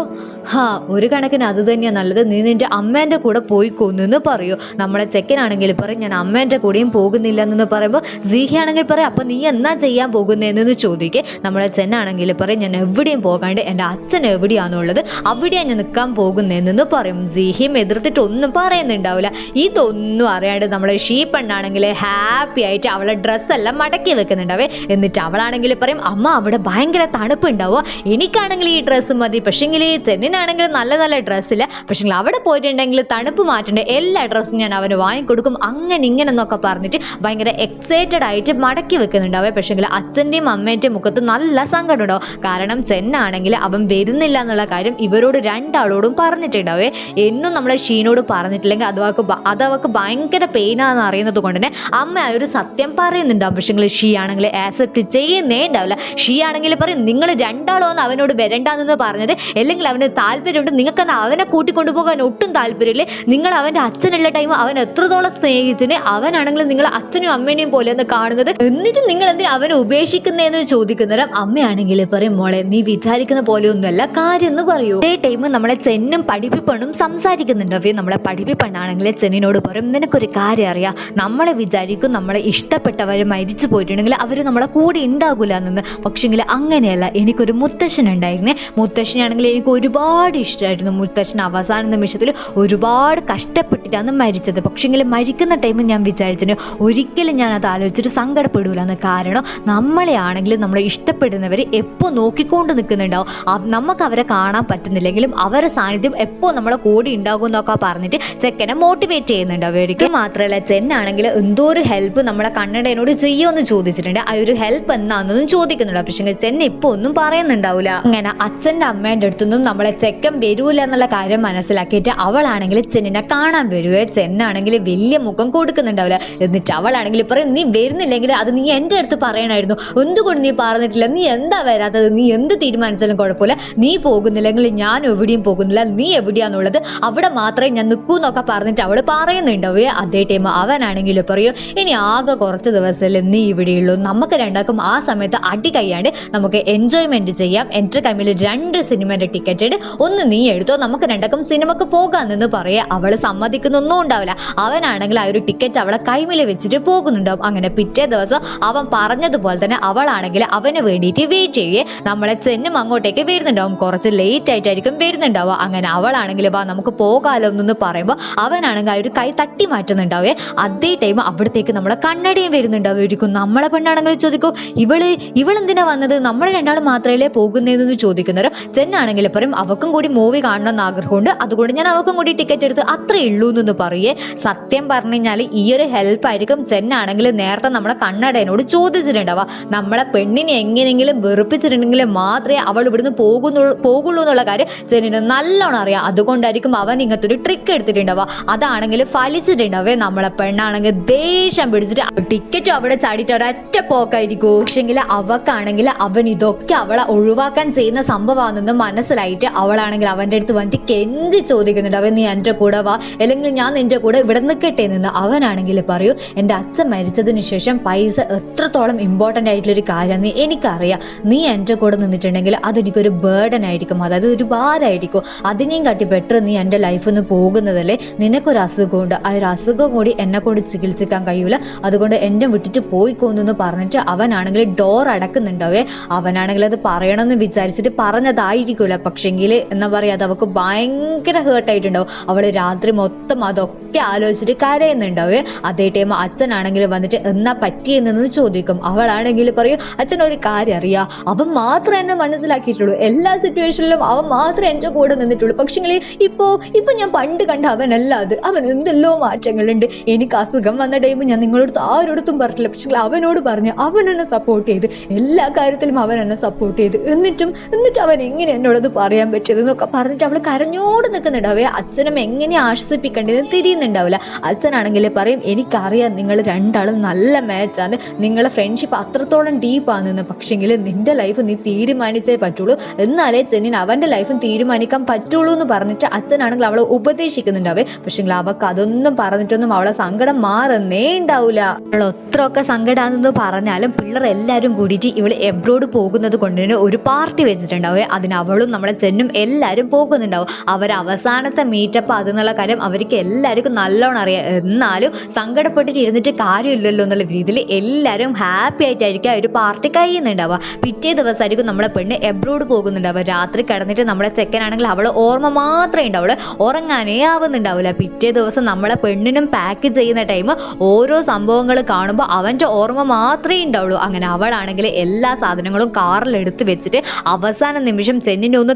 Speaker 1: ഹാ ഒരു കണക്കിന് അത് തന്നെയാണ് നല്ലത്. നീ നിന്റെ അമ്മേന്റെ കൂടെ പോയി കൊന്നെന്ന് പറയൂ. നമ്മളെ ചെക്കനാണെങ്കിൽ പറയും ഞാൻ അമ്മേന്റെ കൂടെയും പോകുന്നില്ല എന്ന് പറയുമ്പോൾ സീഹയാണെങ്കിൽ പറയും അപ്പം നീ എന്നാ ചെയ്യാൻ പോകുന്നതെന്ന് ചോദിക്കേ. നമ്മളെ ചെന്നാണെങ്കിൽ പറയും ഞാൻ എവിടെയും പോകാണ്ട് എന്റെ അച്ഛൻ എവിടെയാണെന്നുള്ളത് അവിടെയാണ് ഞാൻ നിൽക്കാൻ പോകുന്നതെന്ന് പറയും. സീഹിയും എതിർത്തിട്ട് ഒന്നും പറയുന്നുണ്ടാവില്ല. ഇതൊന്നും അറിയാണ്ട് നമ്മളെ ഷീപ്പെണ്ണാണെങ്കിൽ ഹാപ്പി ആയിട്ട് അവളെ ഡ്രസ്സെല്ലാം മടക്കി വെക്കുന്നുണ്ടാവേ. എന്നിട്ട് അവളാണെങ്കിൽ പറയും അമ്മ അവിടെ ഭയങ്കര തണുപ്പ് ഉണ്ടാവുക എനിക്കാണെങ്കിൽ ഈ ഡ്രസ്സ് മതി. പക്ഷേങ്കിൽ ഈ ചെന്നിനാണെങ്കിൽ നല്ല നല്ല ഡ്രസ്സിൽ. പക്ഷേ അവിടെ പോയിട്ടുണ്ടെങ്കിൽ തണുപ്പ് മാറ്റേണ്ട എല്ലാ ഡ്രസ്സും ഞാൻ അവന് വാങ്ങിക്കൊടുക്കും. അങ്ങനെ ഇങ്ങനെ എന്നൊക്കെ പറഞ്ഞിട്ട് ഭയങ്കര എക്സൈറ്റഡ് ആയിട്ട് മടക്കി വെക്കുന്നുണ്ടാവേ. പക്ഷേങ്കിൽ അച്ഛന്റെയും അമ്മേന്റെയും മുഖത്ത് നല്ല സങ്കടം ഉണ്ടാവും. കാരണം ചെന്നാണെങ്കിൽ അവൻ വരുന്നില്ല എന്നുള്ള കാര്യം ഇവരോട് രണ്ടാളോടും പറഞ്ഞിട്ടുണ്ടാവേ. എന്നും നമ്മളെ ഷീനോട് പറഞ്ഞിട്ടില്ലെങ്കിൽ അത് അവർക്ക് ഭ- അത് അവർക്ക് ഭയങ്കര പെയിനാന്ന് അറിയുന്നത് കൊണ്ട് തന്നെ അമ്മ ആ ഒരു സത്യം പറയുന്നുണ്ടാവും. പക്ഷേങ്കിൽ ഷീ ആണെങ്കിൽ ആക്സെപ്റ്റ് ചെയ്യുന്നേ ഉണ്ടാവില്ല. ഷീ ആണെങ്കിൽ പറയും നിങ്ങൾ രണ്ടാളോ എന്ന് അവനോട് വരണ്ടാന്ന് പറഞ്ഞത് അല്ലെങ്കിൽ അവന് താല്പര്യമുണ്ട്. നിങ്ങൾക്ക് അവനെ കൂട്ടിക്കൊണ്ടുപോകാൻ ഒട്ടും താല്പര്യമില്ല. നിങ്ങൾ അവന്റെ അച്ഛനുള്ള ടൈം അവൻ എത്രത്തോളം സ്നേഹിച്ചിന് അവനാണെങ്കിൽ നിങ്ങൾ അച്ഛനും അമ്മേനെയും പോലെ എന്ന് കാണുന്നത്. എന്നിട്ട് നിങ്ങൾ എന്തിനാ അവനെ ഉപേക്ഷിക്കുന്നതെന്ന് ചോദിക്കുന്നേരം അമ്മയാണെങ്കിൽ പറയും മോളെ നീ വിചാരിക്കുന്ന പോലെ ഒന്നുമല്ല കാര്യം എന്ന് പറയൂ. അതേ ടൈം നമ്മളെ ചെന്നും പഠിപ്പിപ്പണ്ണും സംസാരിക്കുന്നുണ്ടോ. നമ്മളെ പഠിപ്പിപ്പണ്ണാണെങ്കിൽ ചെന്നിനോട് പറയും നിനക്കൊരു കാര്യം അറിയാം. നമ്മളെ വിചാരിക്കും നമ്മളെ ഇഷ്ടപ്പെട്ടവർ മരിച്ചു പോയിട്ടുണ്ടെങ്കിൽ അവർ നമ്മളെ കൂടെ ഉണ്ടാകില്ല എന്നത് പക്ഷേങ്കിൽ അങ്ങനെയല്ല. എനിക്കൊരു മുത്തശ്ശൻ ഉണ്ടായിരുന്നേ മുത്തശ്ശനാണെങ്കിൽ എനിക്ക് ഒരുപാട് ഇഷ്ടമായിരുന്നു മുത്തശ്ശൻ അവസാന നിമിഷത്തിൽ ഒരുപാട് കഷ്ടപ്പെട്ടിട്ടാണ് മരിച്ചത്. എങ്കിലും മരിക്കുന്ന ടൈമിൽ ഞാൻ വിചാരിച്ചു ഒരിക്കലും ഞാൻ അത് ആലോചിച്ചിട്ട് സങ്കടപ്പെടൂല എന്ന് കാരണം നമ്മളെ ആണെങ്കിൽ നമ്മളെ ഇഷ്ടപ്പെടുന്നവർ എപ്പോൾ നോക്കിക്കൊണ്ട് നിൽക്കുന്നുണ്ടാവും നമുക്ക് അവരെ കാണാൻ പറ്റുന്നില്ലെങ്കിലും അവരെ സാന്നിധ്യം എപ്പോൾ നമ്മളെ കൂടി ഉണ്ടാകും എന്നൊക്കെ പറഞ്ഞിട്ട് ചെക്കനെ മോട്ടിവേറ്റ് ചെയ്യുന്നുണ്ടാവും. ഒരിക്കലും മാത്രമല്ല ചെന്നാണെങ്കിൽ എന്തോ ഒരു ഹെൽപ്പ് നമ്മളെ കണ്ണടേനോട് ചെയ്യുമെന്ന് ചോദിച്ചിട്ടുണ്ട്. ആ ഒരു ഹെൽപ്പ് എന്താണെന്നൊന്നും ചോദിക്കുന്നുണ്ട് പക്ഷേ ചെന്ന ഇപ്പോൾ ഒന്നും പറയുന്നുണ്ടാവില്ല അങ്ങനെ അച്ഛന്റെ അമ്മേന്റെ അടുത്തൊന്നും നമ്മളെ ചെക്കൻ വരൂല എന്നുള്ള കാര്യം മനസ്സിലാക്കിയിട്ട് അവളാണെങ്കിൽ ചെന്നിനെ കാണാൻ വരുവേ ചെന്നാണെങ്കിൽ വലിയ മുഖം കൊടുക്കുന്നുണ്ടാവില്ല. എന്നിട്ട് അവളാണെങ്കിൽ പറയും നീ വരുന്നില്ലെങ്കിൽ അത് നീ എന്റെ അടുത്ത് പറയണായിരുന്നു. എന്തുകൊണ്ട് നീ പറഞ്ഞിട്ടില്ല? നീ എന്താ വരാത്തത്? നീ എന്ത് തീരുമാനിച്ചാലും കുഴപ്പമില്ല. നീ പോകുന്നില്ലെങ്കിൽ ഞാൻ എവിടെയും പോകുന്നില്ല. നീ എവിടെയാന്നുള്ളത് അവിടെ മാത്രമേ ഞാൻ നിൽക്കൂ എന്നൊക്കെ പറഞ്ഞിട്ട് അവൾ പറയുന്നുണ്ടാവേ. അതേ ടൈം അവനാണെങ്കിൽ പറയും ഇനി ആകെ കുറച്ച് ദിവസമല്ലേ നീ ഇവിടെയുള്ളൂ നമുക്ക് രണ്ടാക്കും ആ സമയത്ത് അടി കയ്യാണ്ട് നമുക്ക് എൻജോയ്മെന്റ് ചെയ്യാം. എന്റെ കയ്യിൽ രണ്ട് സിനിമയുടെ ടിക്കറ്റ് ഒന്ന് നീ എടുത്തോ നമുക്ക് രണ്ടക്കും സിനിമക്ക് പോകാമെന്ന് പറയേ. അവൾ സമ്മതിക്കുന്നൊന്നും ഉണ്ടാവില്ല. അവനാണെങ്കിൽ ആ ഒരു ടിക്കറ്റ് അവളെ കൈമിൽ വെച്ചിട്ട് പോകുന്നുണ്ടാവും. അങ്ങനെ പിറ്റേ ദിവസം അവൻ പറഞ്ഞതുപോലെ തന്നെ അവളാണെങ്കിൽ അവന് വേണ്ടിയിട്ട് വെയിറ്റ് ചെയ്യേ. നമ്മളെ ചെന്നും അങ്ങോട്ടേക്ക് വരുന്നുണ്ടാവും. കുറച്ച് ലേറ്റ് ആയിട്ടായിരിക്കും വരുന്നുണ്ടാവുക. അങ്ങനെ അവളാണെങ്കിൽ വാ നമുക്ക് പോകാലോ എന്ന് പറയുമ്പോൾ അവനാണെങ്കിൽ ആ ഒരു കൈ തട്ടി മാറ്റുന്നുണ്ടാവേ. അതേ ടൈം അവിടത്തേക്ക് നമ്മളെ കണ്ണടിയും വരുന്നുണ്ടാവുമായിരിക്കും നമ്മളെ പെണ്ണാണെങ്കിൽ ചോദിക്കും ഇവൾ ഇവളെന്തിനാ വന്നത്? നമ്മൾ രണ്ടാളും മാത്രമല്ലേ പോകുന്നതെന്ന് ചോദിക്കുന്നവരും ചെന്നാണെങ്കിൽ പറയും അവക്കും കൂടി മൂവി കാണണം എന്ന് ആഗ്രഹമുണ്ട്. അതുകൊണ്ട് ഞാൻ അവക്കും കൂടി ടിക്കറ്റ് എടുത്ത് അത്രേ ഉള്ളൂ എന്ന് പറയേ. സത്യം പറഞ്ഞു കഴിഞ്ഞാൽ ഈ ഒരു ഹെൽപ്പ് ആയിരിക്കും ചെന്നാണെങ്കിൽ നേരത്തെ നമ്മളെ കണ്ണടയനോട് ചോദിച്ചിട്ടുണ്ടാവുക. നമ്മളെ പെണ്ണിനെ എങ്ങനെയെങ്കിലും വെറുപ്പിച്ചിട്ടുണ്ടെങ്കിൽ മാത്രമേ അവൾ ഇവിടുന്ന് പോകുന്നു പോകുള്ളൂ എന്നുള്ള കാര്യം ചെന്നിന് നല്ലോണം അറിയാം. അതുകൊണ്ടായിരിക്കും അവൻ ഇങ്ങനത്തെ ഒരു ട്രിക്ക് എടുത്തിട്ടുണ്ടാവുക. അതാണെങ്കിൽ ഫലിച്ചിട്ടുണ്ടാവേ. നമ്മളെ പെണ്ണാണെങ്കിൽ ദേഷ്യം പിടിച്ചിട്ട് ടിക്കറ്റും അവിടെ ചാടിയിട്ട് ഒരൊറ്റ പോക്കായിരിക്കും. പക്ഷെങ്കിൽ അവക്കാണെങ്കിൽ അവൻ ഇതൊക്കെ അവളെ ഒഴിവാക്കാൻ ചെയ്യുന്ന സംഭവമാണെന്ന് മനസ്സിലായിട്ട് അവളാണെങ്കിൽ അവന്റെ അടുത്ത് വന്നിട്ട് കെഞ്ചി ചോദിക്കുന്നുണ്ട് അവൻ നീ എന്റെ കൂടെ വാ. അല്ലെങ്കിൽ ഞാൻ നിന്റെ കൂടെ ഇവിടെ നിൽക്കട്ടെ നിന്ന് അവനാണെങ്കിൽ പറയൂ എന്റെ അച്ഛൻ മരിച്ചതിന് ശേഷം പൈസ എത്രത്തോളം ഇമ്പോർട്ടന്റ് ആയിട്ടുള്ളൊരു കാര്യമാണ് എനിക്കറിയാം. നീ എന്റെ കൂടെ നിന്നിട്ടുണ്ടെങ്കിൽ അതെനിക്കൊരു ബേർഡൻ ആയിരിക്കും. അതായത് ഒരു ഭാരമായിരിക്കും. അതിനെയും കാട്ടി ബെറ്റർ നീ എന്റെ ലൈഫിൽ നിന്ന് പോകുന്നതല്ലേ? നിനക്കൊരു അസുഖമുണ്ട്. ആ ഒരു അസുഖം കൂടി എന്നെ കൊണ്ട് ചികിത്സിക്കാൻ കഴിയൂല. അതുകൊണ്ട് എന്നെ വിട്ടിട്ട് പോയിക്കോന്നു പറഞ്ഞിട്ട് അവനാണെങ്കിൽ ഡോർ അടക്കുന്നുണ്ടാവേ അവനാണെങ്കിൽ അത് പറയണമെന്ന് വിചാരിച്ചിട്ട് പറഞ്ഞതായിരിക്കില്ല പക്ഷെങ്കിൽ എന്താ പറയുക അത് അവൾക്ക് ഭയങ്കര ഹേർട്ടായിട്ടുണ്ടാവും അവൾ രാത്രി മൊത്തം അതൊക്കെ ആലോചിച്ചിട്ട് കരയുന്നുണ്ടാവേ. അതേ ടൈം അച്ഛനാണെങ്കിൽ വന്നിട്ട് എന്നാ പറ്റിയെന്നു ചോദിക്കും. അവളാണെങ്കിൽ പറയും അച്ഛൻ ഒരു കാര്യം അറിയാം. അവൻ മാത്രം എന്നെ മനസ്സിലാക്കിയിട്ടുള്ളൂ. എല്ലാ സിറ്റുവേഷനിലും അവൻ മാത്രം എന്റെ കൂടെ നിന്നിട്ടുള്ളൂ. പക്ഷേങ്കിൽ ഇപ്പോൾ ഇപ്പോൾ ഞാൻ പണ്ട് കണ്ട അവനല്ല അത്. അവൻ എന്തെല്ലോ മാറ്റങ്ങളുണ്ട്. എനിക്ക് അസുഖം വന്ന ടൈം ഞാൻ നിങ്ങളോട് ആരോടത്തും പറഞ്ഞില്ല പക്ഷെ അവനോട് പറഞ്ഞ് അവൻ എന്നെ സപ്പോർട്ട് ചെയ്ത്. എല്ലാ കാര്യത്തിലും അവൻ എന്നെ സപ്പോർട്ട് ചെയ്ത്. എന്നിട്ടും എന്നിട്ട് അവൻ എങ്ങനെ എന്നോടത് പറയാൻ പറ്റിയത് എന്നൊക്കെ പറഞ്ഞിട്ട് അവൾ കരഞ്ഞോട് നിൽക്കുന്നുണ്ടാവേ അച്ഛനും എങ്ങനെ ആശ്വസിപ്പിക്കേണ്ടതെന്ന് തിരിയുന്നുണ്ടാവില്ല. അച്ഛനാണെങ്കിൽ പറയും എനിക്കറിയാം നിങ്ങൾ രണ്ടാളും നല്ല മാച്ചാണ് നിങ്ങളെ ഫ്രണ്ട്ഷിപ്പ് അത്രത്തോളം ഡീപ്പാണെന്ന് പക്ഷെങ്കിൽ നിന്റെ ലൈഫ് നീ തീരുമാനിച്ചേ പറ്റുള്ളൂ. എന്നാലേ ചെന്നിന് അവന്റെ ലൈഫും തീരുമാനിക്കാൻ പറ്റുള്ളൂ എന്ന് പറഞ്ഞിട്ട് അച്ഛനാണെങ്കിൽ അവളെ ഉപദേശിക്കുന്നുണ്ടാവേ പക്ഷെങ്കിൽ അവൾക്ക് അതൊന്നും പറഞ്ഞിട്ടൊന്നും അവളെ സങ്കടം മാറുന്നേ ഉണ്ടാവില്ല. അവൾ ഒത്രയൊക്കെ സങ്കടമാണെന്ന് പറഞ്ഞാലും പിള്ളേർ എല്ലാവരും കൂടിയിട്ട് ഇവൾ എബ്രോഡ് പോകുന്നത് കൊണ്ട് തന്നെ ഒരു പാർട്ടി വെച്ചിട്ടുണ്ടാവേ. അതിന് അവളും നമ്മളെ ചെന്നും എല്ലാവരും പോകുന്നുണ്ടാവും. അവർ അവസാനത്തെ മീറ്റപ്പ് അതെന്നുള്ള കാര്യം അവർക്ക് എല്ലാവർക്കും നല്ലോണം അറിയാം. എന്നാലും സങ്കടപ്പെട്ടിട്ട് ഇരുന്നിട്ട് കാര്യമില്ലല്ലോ എന്നുള്ള രീതിയിൽ എല്ലാവരും ഹാപ്പി ആയിട്ടായിരിക്കും ആ ഒരു പാർട്ടി കഴിയുന്നുണ്ടാവുക. പിറ്റേ ദിവസമായിരിക്കും നമ്മളെ പെണ്ണ് എബ്രോഡ് പോകുന്നുണ്ടാവുക. രാത്രി കിടന്നിട്ട് നമ്മളെ ചെക്കനാണെങ്കിൽ അവൾ ഓർമ്മ മാത്രമേ ഉണ്ടാവുള്ളൂ. ഉറങ്ങാനേ ആവുന്നുണ്ടാവില്ല. പിറ്റേ ദിവസം നമ്മളെ പെണ്ണിനും പാക്ക് ചെയ്യുന്ന ടൈം ഓരോ സംഭവങ്ങൾ കാണുമ്പോൾ അവന്റെ ഓർമ്മ മാത്രമേ ഉണ്ടാവുള്ളൂ. അങ്ങനെ അവളാണെങ്കിൽ എല്ലാ സാധനങ്ങളും കാറിൽ എടുത്ത് വെച്ചിട്ട് അവസാന നിമിഷം ചെന്നിനെ ഒന്ന്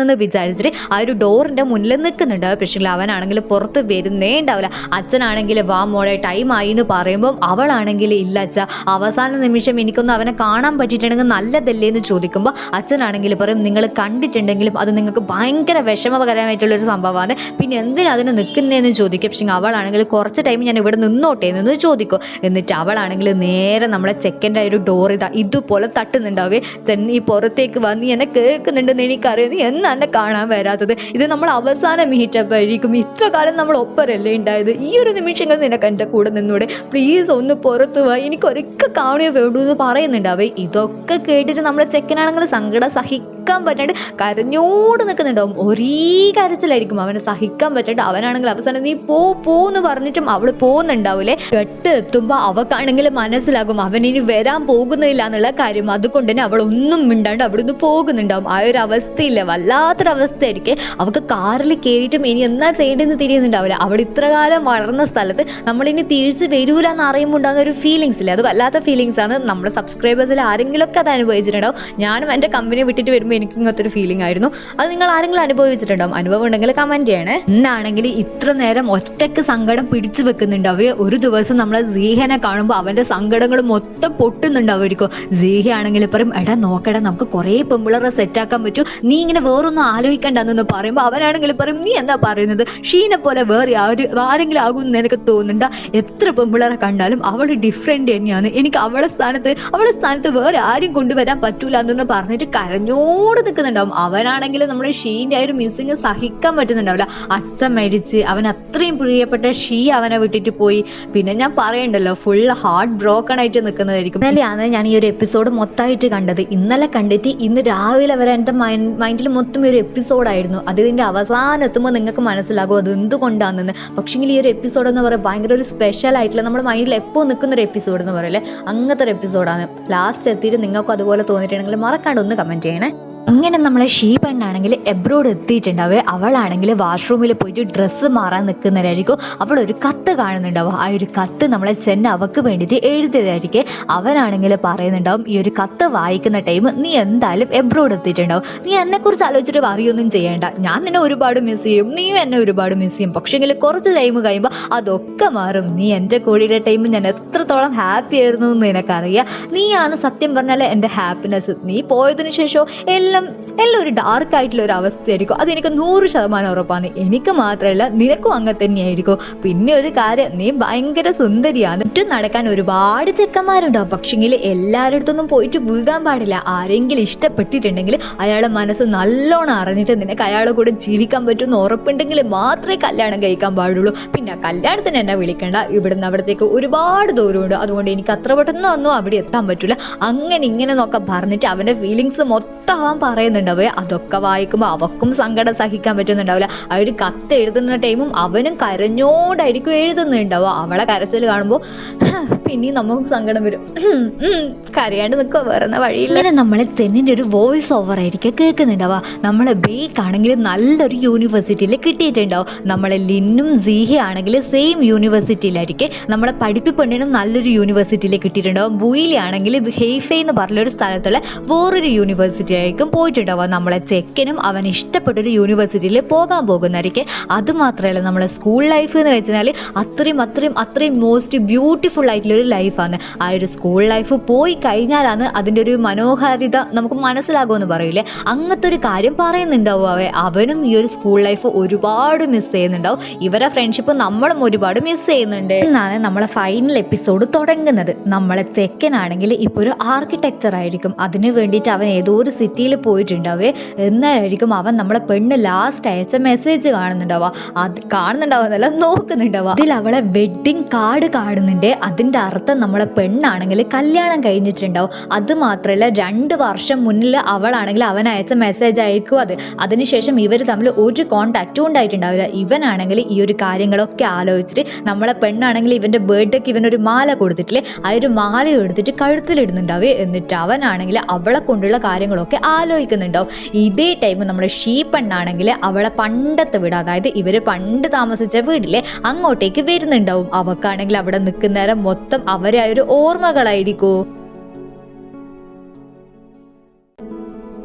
Speaker 1: കാണാമെന്ന് വിചാരിച്ചിട്ട് ആ ഒരു ഡോറിന്റെ മുന്നിൽ നിൽക്കുന്നുണ്ട്. പക്ഷേ അവനാണെങ്കിൽ പുറത്ത് വരുന്നേ ഉണ്ടാവില്ല അച്ഛനാണെങ്കിൽ വാ മോളെ ടൈം ആയി എന്ന് പറയുമ്പം അവളാണെങ്കിൽ ഇല്ല അച്ഛ. അവസാന നിമിഷം എനിക്കൊന്നും അവനെ കാണാൻ പറ്റിയിട്ടുണ്ടെങ്കിൽ നല്ലതല്ലേ എന്ന് ചോദിക്കുമ്പോൾ അച്ഛനാണെങ്കിൽ പറയും നിങ്ങൾ കണ്ടിട്ടുണ്ടെങ്കിലും അത് നിങ്ങൾക്ക് ഭയങ്കര വിഷമകരമായിട്ടുള്ളൊരു സംഭവമാണ്. പിന്നെ എന്തിനാ അതിന് നിൽക്കുന്നതെന്ന് ചോദിക്കും. പക്ഷേ അവളാണെങ്കിൽ കുറച്ച് ടൈം ഞാൻ ഇവിടെ നിന്നോട്ടെ എന്ന് ചോദിക്കും. എന്നിട്ട് അവളാണെങ്കിൽ നേരെ നമ്മളെ ചെക്കന്റെ ഒരു ഡോർ ഇതാ ഇതുപോലെ തട്ടുന്നുണ്ടാവേ. ചെന്നീ പുറത്തേക്ക് വന്ന് എന്നെ കേൾക്കുന്നുണ്ടെന്ന് എനിക്കറിയാം. നീ എന്നാ എന്നെ കാണാൻ വരാത്തത്. ഇത് നമ്മൾ അവസാന മീറ്റപ്പ് ആയിരിക്കും ഇത്ര കാലം നമ്മൾ ഒപ്പരല്ലേ ഉണ്ടായത്? ഈ ഒരു നിമിഷങ്ങൾ നിനക്ക് എന്റെ കൂടെ നിന്നൂടെ. പ്ലീസ് ഒന്ന് പുറത്തു പോയി എനിക്ക് ഒരിക്കൽ കാണുകയോ വേണ്ടൂ എന്ന് പറയുന്നുണ്ടാവേ ഇതൊക്കെ കേട്ടിട്ട് നമ്മുടെ ചെക്കനാണെങ്കിൽ സങ്കടം സഹിക്കാൻ പറ്റാണ്ട് കരഞ്ഞോട് നിൽക്കുന്നുണ്ടാവും ഒരേ കരച്ചിലായിരിക്കും. അവന് സഹിക്കാൻ പറ്റാണ്ട് അവനാണെങ്കിൽ അവസാനം നീ പോ പോ എന്ന് പറഞ്ഞിട്ടും അവൾ പോകുന്നുണ്ടാവൂലേ കെട്ട് എത്തുമ്പോൾ അവക്കാണെങ്കിൽ മനസ്സിലാകും അവൻ ഇനി വരാൻ പോകുന്നില്ല എന്നുള്ള കാര്യം. അതുകൊണ്ട് തന്നെ അവൾ ഒന്നും മിണ്ടാണ്ട് അവിടുന്ന് പോകുന്നുണ്ടാവും. ആ ഒരു അവസ്ഥയില്ല. വല്ലാത്തൊരു അവസ്ഥയായിരിക്കും അവൾക്ക് കാറിൽ കയറിയിട്ടും ഇനി എന്നാ ചെയ്യേണ്ടതെന്ന് തിരിയുന്നുണ്ടാവില്ല. അവൾ ഇത്ര കാലം വളർന്ന സ്ഥലത്ത് നമ്മളിനി തിരിച്ച് വരൂല എന്ന് അറിയുമ്പോൾ ഉണ്ടാകുന്ന ഒരു ഫീലിങ്സ് ഇല്ല? അത് വല്ലാത്ത ഫീലിങ്സ് ആണ്. നമ്മുടെ സബ്സ്ക്രൈബേഴ്സിൽ ആരെങ്കിലുമൊക്കെ അത് അനുഭവിച്ചിട്ടുണ്ടാവും. ഞാനും എന്റെ കമ്പനി വിട്ടിട്ട് വരുമ്പോൾ എനിക്ക് ഇങ്ങനത്തെ ഒരു ഫീലിംഗ് ആയിരുന്നു. അത് നിങ്ങൾ ആരെങ്കിലും അനുഭവിച്ചിട്ടുണ്ടോ? അനുഭവം ഉണ്ടെങ്കിൽ കമന്റ് ചെയ്യണേ. ഇന്നാണെങ്കിൽ ഇത്ര നേരം ഒറ്റയ്ക്ക് സങ്കടം പിടിച്ചു വെക്കുന്നുണ്ട്. അവയെ ഒരു ദിവസം നമ്മൾ സീഹനെ കാണുമ്പോൾ അവന്റെ സങ്കടങ്ങൾ മൊത്തം പൊട്ടുന്നുണ്ടാവുമായിരിക്കും സീഹ ആണെങ്കിൽ പറയും എടാ നോക്കടാ നമുക്ക് കുറേ പെമ്പിളറെ സെറ്റാക്കാൻ പറ്റും. നീ ഇങ്ങനെ വേറൊന്നും ആലോചിക്കണ്ടെന്ന് പറയുമ്പോൾ അവനാണെങ്കിൽ പറയും നീ എന്താ പറയുന്നത്? ഷീനെ പോലെ വേറെ ആര് ആരെങ്കിലും ആകുമെന്ന് എനിക്ക് തോന്നുന്നുണ്ട? എത്ര പെമ്പിളറെ കണ്ടാലും അവൾ ഡിഫറെന്റ് തന്നെയാണ്. എനിക്ക് അവളെ സ്ഥാനത്ത് അവളെ സ്ഥാനത്ത് വേറെ ആരും കൊണ്ടുവരാൻ പറ്റൂല എന്നൊന്ന് പറഞ്ഞിട്ട് കരഞ്ഞോട് നിൽക്കുന്നുണ്ടാവും. അവനാണെങ്കിൽ നമ്മൾ ഷീന്റെ ആ ഒരു മിസ്സിങ് സഹിക്കാൻ പറ്റുന്നുണ്ടാവില്ല. അച്ഛൻ മരിച്ച് അവൻ അത്രയും പ്രിയപ്പെട്ട ഷീ അവനെ വിട്ടിട്ട് പോയി. പിന്നെ ഞാൻ പറയണ്ടല്ലോ ഫുൾ ഹാർട്ട് ബ്രോക്കൺ ആയിട്ട് നിൽക്കുന്നതായിരിക്കും. ഇന്നലെയാണ് ഞാൻ ഈ ഒരു എപ്പിസോഡ് മൊത്തമായിട്ട് കണ്ടത്. ഇന്നലെ കണ്ടിട്ട് ഇന്ന് രാവിലെ വരെ എന്റെ മൈൻഡ് മൈൻഡിൽ മൊത്തം ഒരു എപ്പിസോഡായിരുന്നു അത് ഇതിന്റെ അവസാനം എത്തുമ്പോൾ നിങ്ങൾക്ക് മനസ്സിലാകും അത് എന്തുകൊണ്ടാണെന്ന്. പക്ഷേങ്കിൽ ഈ ഒരു എപ്പിസോഡ് എന്ന് പറയുന്നത് ഭയങ്കര ഒരു സ്പെഷ്യൽ ആയിട്ടുള്ള നമ്മുടെ മൈൻഡിൽ എപ്പോൾ നിൽക്കുന്ന ഒരു എപ്പിസോഡ് എന്ന് പറയല്ലേ? അങ്ങനത്തെ ഒരു എപ്പിസോഡാണ് ലാസ്റ്റ് എത്തിയിട്ട് നിങ്ങൾക്കും അതുപോലെ തോന്നിയിട്ടുണ്ടെങ്കിൽ മറക്കാണ്ട് ഒന്ന് കമന്റ് ചെയ്യണേ. അങ്ങനെ നമ്മളെ ഷീ പെണ്ണാണെങ്കിൽ എബ്രോഡ് എത്തിയിട്ടുണ്ടാവുക. അവളാണെങ്കിൽ വാഷ്റൂമിൽ പോയിട്ട് ഡ്രസ്സ് മാറാൻ നിൽക്കുന്നവരായിരിക്കും. അവൾ ഒരു കത്ത് കാണുന്നുണ്ടാവും. ആ ഒരു കത്ത് നമ്മളെ ചെന്ന അവക്ക് വേണ്ടിയിട്ട് എഴുതിയതായിരിക്കും. അവനാണെങ്കിൽ പറയുന്നുണ്ടാവും ഈ ഒരു കത്ത് വായിക്കുന്ന ടൈം നീ എന്തായാലും എബ്രോഡ് എത്തിയിട്ടുണ്ടാവും. നീ എന്നെക്കുറിച്ച് ആലോചിച്ചിട്ട് അറിയൊന്നും ചെയ്യേണ്ട. ഞാൻ നിന്നെ ഒരുപാട് മിസ് ചെയ്യും. നീയും എന്നെ ഒരുപാട് മിസ് ചെയ്യും. പക്ഷേങ്കിൽ കുറച്ച് ടൈം കഴിയുമ്പോൾ അതൊക്കെ മാറും. നീ എന്റെ കൂടെയുള്ള ടൈം ഞാൻ എത്രത്തോളം ഹാപ്പി ആയിരുന്നു എന്ന് നിനക്കറിയാം. നീയാണ് സത്യം പറഞ്ഞാൽ എന്റെ ഹാപ്പിനെസ് നീ പോയതിനു ശേഷം എല്ലാം എല്ലാം എല്ലാം ഒരു ഡാർക്ക് ആയിട്ടുള്ള ഒരു അവസ്ഥയായിരിക്കും. അത് എനിക്ക് നൂറ് ശതമാനം ഉറപ്പാണ്. എനിക്ക് മാത്രമല്ല നിനക്കും അങ്ങനെ തന്നെയായിരിക്കും. പിന്നെ ഒരു കാര്യം നീ ഭയങ്കര സുന്ദരിയാണ്. ചുറ്റും നടക്കാൻ ഒരുപാട് ചെക്കന്മാരുണ്ടോ പക്ഷെങ്കിൽ എല്ലാവരുടെ അടുത്തൊന്നും പോയിട്ട് വീഴാൻ പാടില്ല. ആരെങ്കിലും ഇഷ്ടപ്പെട്ടിട്ടുണ്ടെങ്കിൽ അയാളെ മനസ്സ് നല്ലോണം അറിഞ്ഞിട്ട് നിനക്ക് അയാളെ കൂടെ ജീവിക്കാൻ പറ്റുമെന്ന് ഉറപ്പുണ്ടെങ്കിൽ മാത്രമേ കല്യാണം കഴിക്കാൻ പാടുള്ളൂ. പിന്നെ കല്യാണത്തിന് എന്നെ വിളിക്കണ്ട. ഇവിടുന്ന് അവിടത്തേക്ക് ഒരുപാട് ദൂരമുണ്ട്. അതുകൊണ്ട് എനിക്ക് അത്ര പെട്ടെന്ന് ഒന്നും അവിടെ എത്താൻ പറ്റില്ല. അങ്ങനെ ഇങ്ങനെ നോക്കാൻ പറഞ്ഞിട്ട് അവന്റെ ഫീലിങ്സ് മൊത്തം അവൻ പറയുന്നുണ്ടാവേ അതൊക്കെ വായിക്കുമ്പോൾ അവക്കും സങ്കടം സഹിക്കാൻ പറ്റുന്നുണ്ടാവില്ല. ആ ഒരു കത്ത് എഴുതുന്ന ടൈമും അവനും കരഞ്ഞോണ്ടായിരിക്കും എഴുതുന്നുണ്ടാവുക. അവളെ കരച്ചിൽ കാണുമ്പോൾ പിന്നെയും നമുക്ക് സങ്കടം വരും. കരയാണ്ട് നിൽക്കുക വേറെ വഴിയില്ല. ഇങ്ങനെ നമ്മളെ തെന്നിന്റെ ഒരു വോയിസ് ഓവർ ആയിരിക്കും കേൾക്കുന്നുണ്ടാവുക. നമ്മളെ ബേക്ക് ആണെങ്കിൽ നല്ലൊരു യൂണിവേഴ്സിറ്റിയിൽ കിട്ടിയിട്ടുണ്ടാവും. നമ്മളെ ലിന്നും സീഹ ആണെങ്കിൽ സെയിം യൂണിവേഴ്സിറ്റിയിലായിരിക്കും നമ്മളെ പഠിപ്പിപ്പെണ്ണിനും നല്ലൊരു യൂണിവേഴ്സിറ്റിയിൽ കിട്ടിയിട്ടുണ്ടാവും. ബുയിലി ആണെങ്കിൽ ഹെയ്ഫെ എന്ന് പറഞ്ഞൊരു സ്ഥലത്തുള്ള വേറൊരു യൂണിവേഴ്സിറ്റി ആയിരിക്കും പോയിട്ടുണ്ടാവുക. നമ്മളെ ചെക്കനും അവൻ ഇഷ്ടപ്പെട്ട ഒരു യൂണിവേഴ്സിറ്റിയിൽ പോകാൻ പോകുന്നതായിരിക്കും. അതുമാത്രമല്ല നമ്മളെ സ്കൂൾ ലൈഫ് എന്ന് വെച്ചാൽ അത്രയും അത്രയും അത്രയും മോസ്റ്റ് ബ്യൂട്ടിഫുൾ ആയിട്ടുള്ള ഒരു ലൈഫാണ് ആ ഒരു സ്കൂൾ ലൈഫ് പോയി കഴിഞ്ഞാലാണ് അതിന്റെ ഒരു മനോഹാരിത നമുക്ക് മനസ്സിലാകുമെന്ന് പറയില്ലേ? അങ്ങനത്തെ ഒരു കാര്യം പറയുന്നുണ്ടാവും അവ. അവനും ഈ ഒരു സ്കൂൾ ലൈഫ് ഒരുപാട് മിസ് ചെയ്യുന്നുണ്ടാവും. ഇവരെ ഫ്രണ്ട്ഷിപ്പ് നമ്മളും ഒരുപാട് മിസ് ചെയ്യുന്നുണ്ട്. എന്നാണ് നമ്മളെ ഫൈനൽ എപ്പിസോഡ് തുടങ്ങുന്നത്. നമ്മളെ ചെക്കനാണെങ്കിൽ ഇപ്പോൾ ഒരു ആർക്കിടെക്ചർ ആയിരിക്കും. അതിന് വേണ്ടിയിട്ട് അവൻ ഏതോ ഒരു സിറ്റിയിൽ പോയിട്ടുണ്ടാവേ. എന്നായിരിക്കും അവൻ നമ്മളെ പെണ്ണ് ലാസ്റ്റ് അയച്ച മെസ്സേജ് കാണുന്നുണ്ടാവുക. അത് കാണുന്നുണ്ടാവുന്നല്ല നോക്കുന്നുണ്ടാവുക. അതിൽ അവളെ വെഡ്ഡിങ് കാർഡ് കാണുന്നുണ്ട്. അതിന്റെ അർത്ഥം നമ്മളെ പെണ്ണാണെങ്കിൽ കല്യാണം കഴിഞ്ഞിട്ടുണ്ടാവും. അത് മാത്രമല്ല രണ്ട് വർഷം മുന്നിൽ അവളാണെങ്കിൽ അവൻ അയച്ച മെസ്സേജ് ആയിരിക്കും അത്. അതിനുശേഷം ഇവർ തമ്മിൽ ഒരു കോണ്ടാക്റ്റും ഉണ്ടായിട്ടുണ്ടാവില്ല. ഇവനാണെങ്കിൽ ഈ ഒരു കാര്യങ്ങളൊക്കെ ആലോചിച്ചിട്ട് നമ്മളെ പെണ്ണാണെങ്കിൽ ഇവന്റെ ബർത്ത്ഡേക്ക് ഇവനൊരു മാല കൊടുത്തിട്ടില്ലേ? ആ ഒരു മാല എടുത്തിട്ട് കഴുത്തിലിടുന്നുണ്ടാവേ. എന്നിട്ട് അവനാണെങ്കിൽ അവളെ കൊണ്ടുള്ള കാര്യങ്ങളൊക്കെ ആലോചിക്കുന്നുണ്ടാവും. ഇതേ ടൈം നമ്മൾ ഷീപ്പെണ്ണാണെങ്കിൽ അവളെ പണ്ടത്തെ വീട് അതായത് ഇവർ പണ്ട് താമസിച്ച വീടിൽ അങ്ങോട്ടേക്ക് വരുന്നുണ്ടാവും. അവക്കാണെങ്കിൽ അവിടെ നിൽക്കുന്നേരം മൊത്തം അവരെ ആ ഒരു ഓർമ്മകളായിരിക്കും.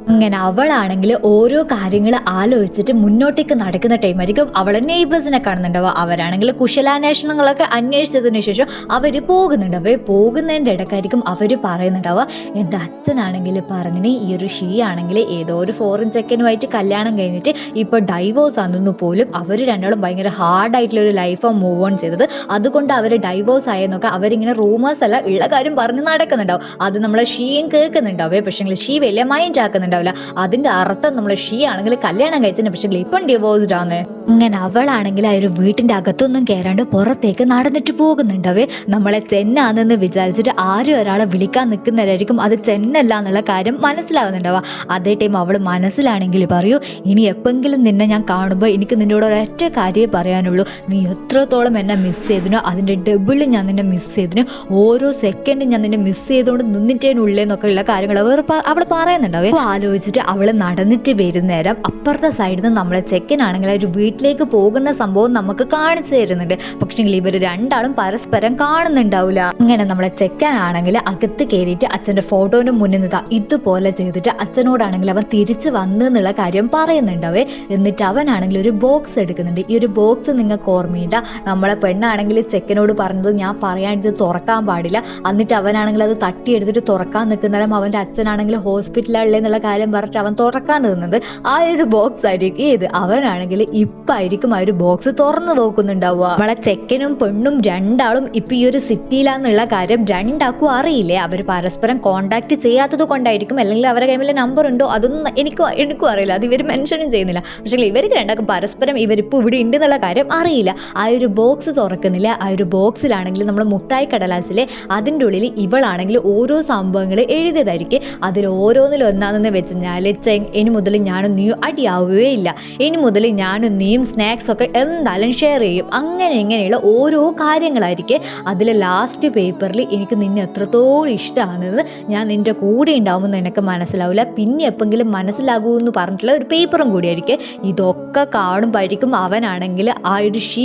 Speaker 1: അങ്ങനെ അവളാണെങ്കിൽ ഓരോ കാര്യങ്ങൾ ആലോചിച്ചിട്ട് മുന്നോട്ടേക്ക് നടക്കുന്ന ടൈമായിരിക്കും അവളെ നെയ്ബേഴ്സിനെ കാണുന്നുണ്ടാവുക. അവരാണെങ്കിൽ കുശലാന്വേഷണങ്ങളൊക്കെ അന്വേഷിച്ചതിന് ശേഷം അവർ പോകുന്നുണ്ടാവേ പോകുന്നതിന്റെ ഇടയ്ക്കായിരിക്കും അവർ പറയുന്നുണ്ടാവുക. എന്റെ അച്ഛനാണെങ്കിൽ പറഞ്ഞിന് ഈ ഒരു ഷീ ആണെങ്കിൽ ഏതോ ഒരു ഫോറിൻ ചെക്കനുമായിട്ട് കല്യാണം കഴിഞ്ഞിട്ട് ഇപ്പോൾ ഡൈവോഴ്സ് ആണെന്ന് പോലും അവർ രണ്ടാളും ഭയങ്കര ഹാർഡായിട്ടുള്ള ഒരു ലൈഫാണ് മൂവ് ഓൺ ചെയ്തത്. അതുകൊണ്ട് അവർ ഡൈവോഴ്സ് ആയെന്നൊക്കെ അവരിങ്ങനെ റൂമേഴ്സ് അല്ല ഉള്ള കാര്യം പറഞ്ഞ് നടക്കുന്നുണ്ടാവും. അത് നമ്മളെ ഷീയും കേൾക്കുന്നുണ്ടാവേ. പക്ഷേ ഷീ വലിയ മൈൻഡ് ആക്കുന്നുണ്ടാവില്ല അതിന്റെ അർത്ഥം നമ്മൾ ഷീ ആണെങ്കിൽ കല്യാണം കഴിച്ചതിന് പക്ഷേ ഇപ്പം ഡിവോഴ്സ്ഡ് ആണ്. ഇങ്ങനെ അവളാണെങ്കിൽ ആ ഒരു വീട്ടിന്റെ അകത്തൊന്നും കയറാണ്ട് പുറത്തേക്ക് നടന്നിട്ട് പോകുന്നുണ്ടാവേ. നമ്മളെ ചെന്നാണെന്ന് വിചാരിച്ചിട്ട് ആരും ഒരാളെ വിളിക്കാൻ നിൽക്കുന്നവരായിരിക്കും. അത് ചെന്നല്ല എന്നുള്ള കാര്യം മനസ്സിലാവുന്നുണ്ടാവുക. അതേ ടൈം അവൾ മനസ്സിലാണെങ്കിൽ പറയൂ ഇനി എപ്പെങ്കിലും നിന്നെ ഞാൻ കാണുമ്പോൾ എനിക്ക് നിന്നോട് ഒരൊറ്റ കാര്യമേ പറയാനുള്ളൂ. നീ എത്രത്തോളം എന്നെ മിസ് ചെയ്തിനോ അതിന്റെ ഡബിൾ ഞാൻ നിന്നെ മിസ് ചെയ്തിന്. ഓരോ സെക്കൻഡും ഞാൻ നിന്നെ മിസ് ചെയ്തുകൊണ്ട് നിന്നിട്ടേനുള്ളേന്നൊക്കെ ഉള്ള കാര്യങ്ങൾ അവർ അവൾ പറയുന്നുണ്ടാവേ. ആലോചിച്ചിട്ട് അവൾ നടന്നിട്ട് വരുന്നേരം അപ്പുറത്തെ സൈഡിൽ നിന്ന് നമ്മളെ ചെക്കനാണെങ്കിൽ ഒരു വീട്ടിലേക്ക് പോകുന്ന സംഭവം നമുക്ക് കാണിച്ചു തരുന്നുണ്ട്. പക്ഷേ ഇവർ രണ്ടാളും പരസ്പരം കാണുന്നുണ്ടാവില്ല അങ്ങനെ നമ്മളെ ചെക്കനാണെങ്കിൽ അകത്ത് കയറിയിട്ട് അച്ഛന്റെ ഫോട്ടോന് മുന്നിൽ നിന്ന് ഇതുപോലെ ചെയ്തിട്ട് അച്ഛനോടാണെങ്കിൽ അവൻ തിരിച്ചു വന്നു എന്നുള്ള കാര്യം പറയുന്നുണ്ടാവേ. എന്നിട്ട് അവനാണെങ്കിൽ ഒരു ബോക്സ് എടുക്കുന്നുണ്ട്. ഈ ഒരു ബോക്സ് നിങ്ങൾക്ക് ഓർമ്മയില്ല നമ്മളെ പെണ്ണാണെങ്കിൽ ചെക്കനോട് പറഞ്ഞത് ഞാൻ പറയാണ്ട് തുറക്കാൻ പാടില്ല. എന്നിട്ട് അവനാണെങ്കിൽ അത് തട്ടിയെടുത്തിട്ട് തുറക്കാൻ നിൽക്കുന്നേരം അവന്റെ അച്ഛനാണെങ്കിൽ ഹോസ്പിറ്റലിലുള്ള എന്നുള്ള കാര്യം പറഞ്ഞിട്ട് അവൻ തുറക്കാൻ നിന്നത്. ആ ഒരു ബോക്സ് ആയിരിക്കും ഇത്. അവനാണെങ്കിൽ ഇപ്പായിരിക്കും ആ ഒരു ബോക്സ് തുറന്നു നോക്കുന്നുണ്ടാവുക. നമ്മളെ ചെക്കനും പെണ്ണും രണ്ടാളും ഇപ്പൊ ഈ ഒരു സിറ്റിയിലാന്നുള്ള കാര്യം രണ്ടാക്കും അറിയില്ലേ? അവർ പരസ്പരം കോണ്ടാക്ട് ചെയ്യാത്തത് കൊണ്ടായിരിക്കും. അല്ലെങ്കിൽ അവരുടെ കൈമിലെ നമ്പർ ഉണ്ടോ? അതൊന്നും എനിക്ക് എനിക്കും അറിയില്ല. അത് ഇവർ മെൻഷനും ചെയ്യുന്നില്ല. പക്ഷേ ഇവർക്ക് രണ്ടാക്കും പരസ്പരം ഇവരിപ്പോൾ ഇവിടെ ഉണ്ട് എന്നുള്ള കാര്യം അറിയില്ല. ആ ഒരു ബോക്സ് തുറക്കുന്നില്ല. ആ ഒരു ബോക്സിലാണെങ്കിൽ നമ്മൾ മുട്ടായി കടലാസിലെ അതിന്റെ ഉള്ളിൽ ഇവളാണെങ്കിൽ ഓരോ സംഭവങ്ങൾ എഴുതിയതായിരിക്കും. അതിൽ ഓരോന്നിലും ഒന്നാണെന്ന് വെച്ച് ചെ- ഇനി മുതൽ ഞാനും നീയും അടിയാവുകയേ ഇല്ല ഇനി മുതൽ ഞാനും നീയും സ്നാക്സ് ഒക്കെ എന്തായാലും ഷെയർ ചെയ്യും. അങ്ങനെ ഇങ്ങനെയുള്ള ഓരോ കാര്യങ്ങളായിരിക്കും അതിലെ ലാസ്റ്റ് പേപ്പറിൽ എനിക്ക് നിന്നെ എത്രത്തോളം ഇഷ്ടമാണെന്ന് ഞാൻ നിന്റെ കൂടെ ഉണ്ടാവുമെന്ന് എനിക്ക് മനസ്സിലാവില്ല. പിന്നെ എപ്പെങ്കിലും മനസ്സിലാകൂ എന്ന് പറഞ്ഞിട്ടുള്ള ഒരു പേപ്പറും കൂടിയായിരിക്കും ഇതൊക്കെ കാണുമ്പോഴേക്കും അവനാണെങ്കിൽ ആ ഒരു ഷീ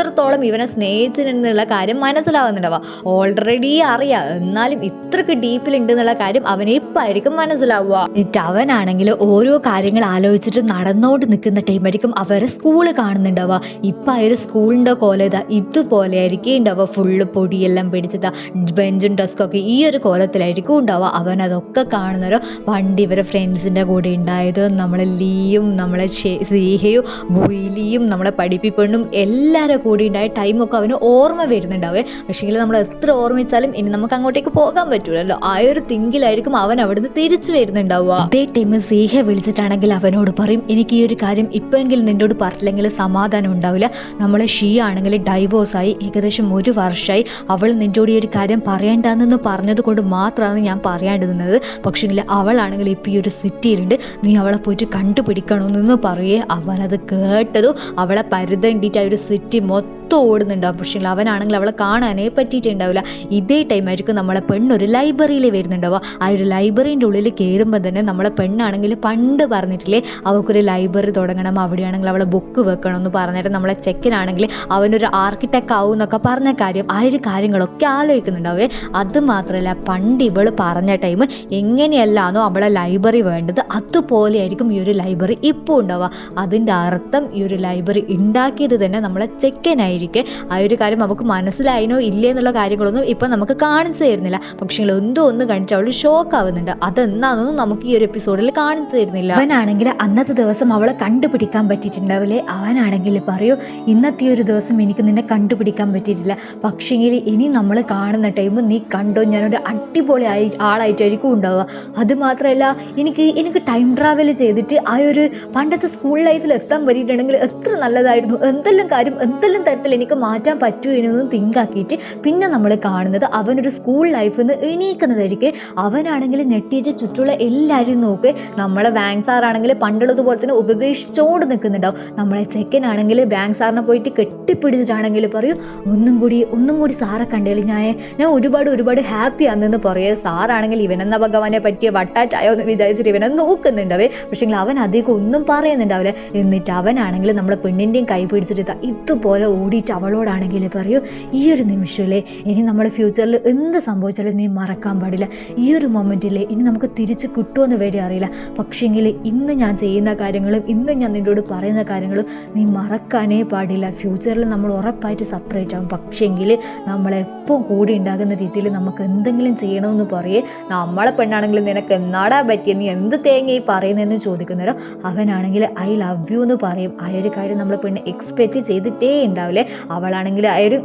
Speaker 1: എത്രത്തോളം ഇവനെ സ്നേഹിച്ചിരുന്നുള്ള കാര്യം മനസ്സിലാവുന്നുണ്ടാവുക. ഓൾറെഡി അറിയാം. എന്നാലും ഇത്രക്ക് ഡീപ്പിൽ ഉണ്ട് എന്നുള്ള കാര്യം അവനെ ഇപ്പായിരിക്കും മനസ്സിലാവുക. എന്നിട്ട് അവനാണെങ്കിൽ ഓരോ കാര്യങ്ങൾ ആലോചിച്ചിട്ട് നടന്നോണ്ട് നിൽക്കുന്ന ടൈമായിരിക്കും അവരെ സ്കൂൾ കാണുന്നുണ്ടാവുക. ഇപ്പം ആ ഒരു സ്കൂളിന്റെ കോലത ഇതാ ഇതുപോലെ ആയിരിക്കും ഉണ്ടാവുക. ഫുള്ള് പൊടിയെല്ലാം പിടിച്ചതാ ബെഞ്ചും ഡെസ്കൊക്കെ ഈ ഒരു കോലത്തിലായിരിക്കും ഉണ്ടാവുക. അവൻ അതൊക്കെ കാണുന്നവരോ വണ്ടി ഇവരെ ഫ്രണ്ട്സിന്റെ കൂടെ ഉണ്ടായത് നമ്മളെ ലീയും നമ്മളെ സ്നേഹയും ബുയിലിയും നമ്മളെ പഠിപ്പിപ്പെണ്ണും എല്ലാവരും കൂടി ഉണ്ടായ ടൈമൊക്കെ അവന് ഓർമ്മ വരുന്നുണ്ടാവേ. പക്ഷേങ്കിൽ നമ്മൾ എത്ര ഓർമ്മിച്ചാലും ഇനി നമുക്ക് അങ്ങോട്ടേക്ക് പോകാൻ പറ്റൂലല്ലോ. ആ ഒരു തിങ്കിലായിരിക്കും അവൻ അവിടുന്ന് തിരിച്ചു വരുന്നുണ്ടാവുക. അതേ ടൈം സീഹ വിളിച്ചിട്ടാണെങ്കിൽ അവനോട് പറയും എനിക്ക് ഈ ഒരു കാര്യം ഇപ്പോഴെങ്കിലും നിന്നോട് പറഞ്ഞില്ലെങ്കിൽ സമാധാനം ഉണ്ടാവില്ല. നമ്മളെ ഷീ ആണെങ്കിൽ ഡൈവോഴ്സ് ആയി ഏകദേശം ഒരു വർഷമായി അവൾ നിന്നോട് ഈ ഒരു കാര്യം പറയേണ്ടെന്ന് പറഞ്ഞത് കൊണ്ട് മാത്രമാണ് ഞാൻ പറയാണ്ടിരുന്നത്. പക്ഷേങ്കിൽ അവളാണെങ്കിൽ ഇപ്പോൾ ഈ ഒരു സിറ്റിയിലുണ്ട് നീ അവളെ പോയിട്ട് കണ്ടുപിടിക്കണമെന്ന് പറയേ. അവനത് കേട്ടതും അവളെ പരുതണ്ടിട്ട് ആ ഒരു സിറ്റി một. ഓടുന്നുണ്ടാവും പക്ഷേ അവനാണെങ്കിൽ അവളെ കാണാനേ പറ്റിയിട്ടുണ്ടാവില്ല. ഇതേ ടൈമായിരിക്കും നമ്മളെ പെണ്ണൊരു ലൈബ്രറിയിൽ വരുന്നുണ്ടാവുക. ആ ഒരു ലൈബ്രറീന്റെ ഉള്ളിൽ കയറുമ്പോൾ തന്നെ നമ്മളെ പെണ്ണാണെങ്കിൽ പണ്ട് പറഞ്ഞിട്ടില്ലേ അവൾക്കൊരു ലൈബ്രറി തുടങ്ങണം അവിടെയാണെങ്കിൽ അവളെ ബുക്ക് വെക്കണം എന്ന് പറഞ്ഞിട്ട് നമ്മളെ ചെക്കനാണെങ്കിൽ അവനൊരു ആർക്കിടെക്ട് ആവും എന്നൊക്കെ പറഞ്ഞ കാര്യം ആ ഒരു കാര്യങ്ങളൊക്കെ ആലോചിക്കുന്നുണ്ടാവേ. അത് മാത്രമല്ല പണ്ട് ഇവൾ പറഞ്ഞ ടൈം എങ്ങനെയല്ലാന്നോ അവളെ ലൈബ്രറി വേണ്ടത് അതുപോലെ ആയിരിക്കും ഈ ഒരു ലൈബ്രറി ഇപ്പോൾ ഉണ്ടാവുക. അതിന്റെ അർത്ഥം ഈ ഒരു ലൈബ്രറി ഉണ്ടാക്കിയത് തന്നെ നമ്മളെ ചെക്കനായിരിക്കും. ഇരിക്കെ. ആ ഒരു കാര്യം അവൾക്ക് മനസ്സിലായിനോ ഇല്ലേ എന്നുള്ള കാര്യങ്ങളൊന്നും ഇപ്പം നമുക്ക് കാണിച്ചു തരുന്നില്ല. പക്ഷേ എന്തോ ഒന്ന് കണ്ടിട്ട് അവൾ ഷോക്ക് ആവുന്നുണ്ട്. അതെന്താണെന്നൊന്നും നമുക്ക് ഈ ഒരു എപ്പിസോഡിൽ കാണിച്ചു തരുന്നില്ല. അവനാണെങ്കിൽ അന്നത്തെ ദിവസം അവളെ കണ്ടുപിടിക്കാൻ പറ്റിയിട്ടുണ്ടാവില്ലേ? അവനാണെങ്കിൽ പറയൂ ഇന്നത്തെ ഒരു ദിവസം എനിക്ക് നിന്നെ കണ്ടുപിടിക്കാൻ പറ്റിയിട്ടില്ല. പക്ഷേങ്കിൽ ഇനി നമ്മൾ കാണുന്ന ടൈം നീ കണ്ടോ? ഞാനൊരു അടിപൊളി ആയി ആളായിട്ടായിരിക്കും ഉണ്ടാവുക. അത് മാത്രമല്ല എനിക്ക് എനിക്ക് ടൈം ട്രാവൽ ചെയ്തിട്ട് ആ ഒരു പണ്ടത്തെ സ്കൂൾ ലൈഫിൽ എത്താൻ പറ്റിയിട്ടുണ്ടെങ്കിൽ എത്ര നല്ലതായിരുന്നു. എന്തെല്ലാം കാര്യം എന്തെല്ലാം തരത്തിൽ എനിക്ക് മാറ്റാൻ പറ്റൂ എന്നൊന്നും തിങ്കാക്കിയിട്ട് പിന്നെ നമ്മൾ കാണുന്നത് അവനൊരു സ്കൂൾ ലൈഫിൽ നിന്ന് എണീക്കുന്നതായിരിക്കും. അവനാണെങ്കിൽ ഞെട്ടിയിട്ട് ചുറ്റുള്ള എല്ലാവരും നോക്ക്. നമ്മളെ ബാങ്ക് സാറാണെങ്കിൽ പണ്ടുള്ളതുപോലെ തന്നെ ഉപദേശിച്ചോണ്ട് നിൽക്കുന്നുണ്ടാവും. നമ്മളെ ചെക്കനാണെങ്കിൽ ബാങ്ക് സാറിനെ പോയിട്ട് കെട്ടിപ്പിടിച്ചിട്ടാണെങ്കിൽ പറയും ഒന്നും കൂടി ഒന്നും കൂടി സാറെ കണ്ടേലും ഞാൻ ഞാൻ ഒരുപാട് ഒരുപാട് ഹാപ്പി ആണെന്ന് പറയുക സാറാണെങ്കിൽ ഇവനെന്ന ഭഗവാനെ പറ്റിയ വട്ടാറ്റായോ എന്ന് വിചാരിച്ചിട്ട് ഇവനെ നോക്കുന്നുണ്ടാവേ. പക്ഷേ അവൻ അധികം ഒന്നും പറയുന്നുണ്ടാവില്ല. എന്നിട്ട് അവനാണെങ്കിൽ നമ്മളെ പെണ്ണിന്റെയും കൈ പിടിച്ചിട്ട് ഇതുപോലെ ഇതുപോലെ ഓടിയിട്ട് അവളോടാണെങ്കിൽ പറയൂ ഈ ഒരു നിമിഷമല്ലേ ഇനി നമ്മുടെ ഫ്യൂച്ചറിൽ എന്ത് സംഭവിച്ചാലും നീ മറക്കാൻ പാടില്ല. ഈ ഒരു മൊമെന്റില്ലേ ഇനി നമുക്ക് തിരിച്ച് കിട്ടുമെന്ന് വരെ അറിയില്ല. പക്ഷേങ്കിൽ ഇന്ന് ഞാൻ ചെയ്യുന്ന കാര്യങ്ങളും ഇന്ന് ഞാൻ നിന്നോട് പറയുന്ന കാര്യങ്ങളും നീ മറക്കാനേ പാടില്ല. ഫ്യൂച്ചറിൽ നമ്മൾ ഉറപ്പായിട്ട് സെപ്പറേറ്റ് ആകും പക്ഷേങ്കിൽ നമ്മളെപ്പോൾ കൂടി ഉണ്ടാകുന്ന രീതിയിൽ നമുക്ക് എന്തെങ്കിലും ചെയ്യണമെന്ന് പറയേ. നമ്മളെ പെണ്ണാണെങ്കിലും നിനക്ക് എന്നാടാ പറ്റിയ? നീ എന്ത് തേങ്ങ പറയുന്നതെന്ന് ചോദിക്കുന്നവരോ അവനാണെങ്കിൽ ഐ ലവ് യു എന്ന് പറയും. ആ ഒരു കാര്യം നമ്മൾ പെണ്ണ് എക്സ്പെക്റ്റ് ചെയ്തിട്ടേ ഉണ്ടാവില്ലേ. അവളാണെങ്കിൽ ആ ഒരു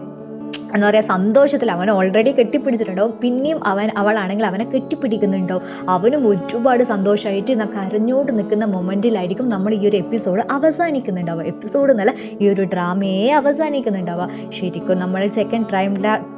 Speaker 1: എന്താ പറയുക സന്തോഷത്തിൽ അവൻ ഓൾറെഡി കെട്ടിപ്പിടിച്ചിട്ടുണ്ടാവും. പിന്നെയും അവൻ അവളാണെങ്കിൽ അവനെ കെട്ടിപ്പിടിക്കുന്നുണ്ടോ അവനും ഒരുപാട് സന്തോഷമായിട്ട് കരഞ്ഞോട്ട് നിൽക്കുന്ന മൊമെന്റിലായിരിക്കും നമ്മൾ ഈ ഒരു എപ്പിസോഡ് അവസാനിക്കുന്നുണ്ടാവുക. എപ്പിസോഡ് എന്നല്ല ഈ ഒരു ഡ്രാമയെ അവസാനിക്കുന്നുണ്ടാവുക. ശരിക്കും നമ്മൾ ചെക്കൻ ടൈം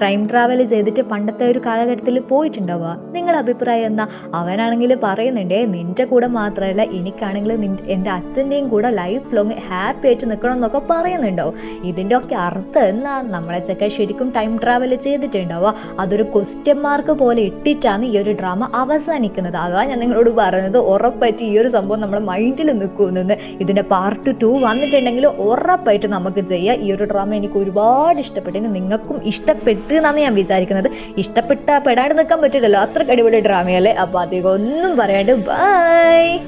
Speaker 1: ടൈം ട്രാവൽ ചെയ്തിട്ട് പണ്ടത്തെ ഒരു കാലഘട്ടത്തിൽ പോയിട്ടുണ്ടാവുക. നിങ്ങളുടെ അഭിപ്രായം എന്നാ അവനാണെങ്കിൽ പറയുന്നുണ്ടേ നിന്റെ കൂടെ മാത്രമല്ല എനിക്കാണെങ്കിൽ എന്റെ അച്ഛന്റെയും കൂടെ ലൈഫ് ലോങ് ഹാപ്പി ആയിട്ട് നിൽക്കണം എന്നൊക്കെ പറയുന്നുണ്ടാവും. ഇതിന്റെ ഒക്കെ അർത്ഥം എന്നാ നമ്മളെ ചെക്കൻ ശരിക്കും ടൈം ട്രാവൽ ചെയ്തിട്ടുണ്ടാവുക. അതൊരു ക്വസ്റ്റ്യൻ മാർക്ക് പോലെ ഇട്ടിട്ടാണ് ഈ ഒരു ഡ്രാമ അവസാനിക്കുന്നത്. അതാ ഞാൻ നിങ്ങളോട് പറഞ്ഞത്. ഉറപ്പായിട്ട് ഈ ഒരു സംഭവം നമ്മുടെ മൈൻഡിൽ നിൽക്കുമെന്ന്. ഇതിന്റെ പാർട്ട് ടു വന്നിട്ടുണ്ടെങ്കിൽ ഉറപ്പായിട്ട് നമുക്ക് ചെയ്യാം. ഈ ഒരു ഡ്രാമ എനിക്ക് ഒരുപാട് ഇഷ്ടപ്പെട്ടു. നിങ്ങൾക്കും ഇഷ്ടപ്പെട്ടു എന്നാണ് ഞാൻ വിചാരിക്കുന്നത്. ഇഷ്ടപ്പെട്ട പെടാണ്ട് നിൽക്കാൻ പറ്റില്ലല്ലോ. അത്ര അടിപൊളി ഡ്രാമയല്ലേ അപ്പോൾ അധികം ഒന്നും പറയാണ്ട് ബൈ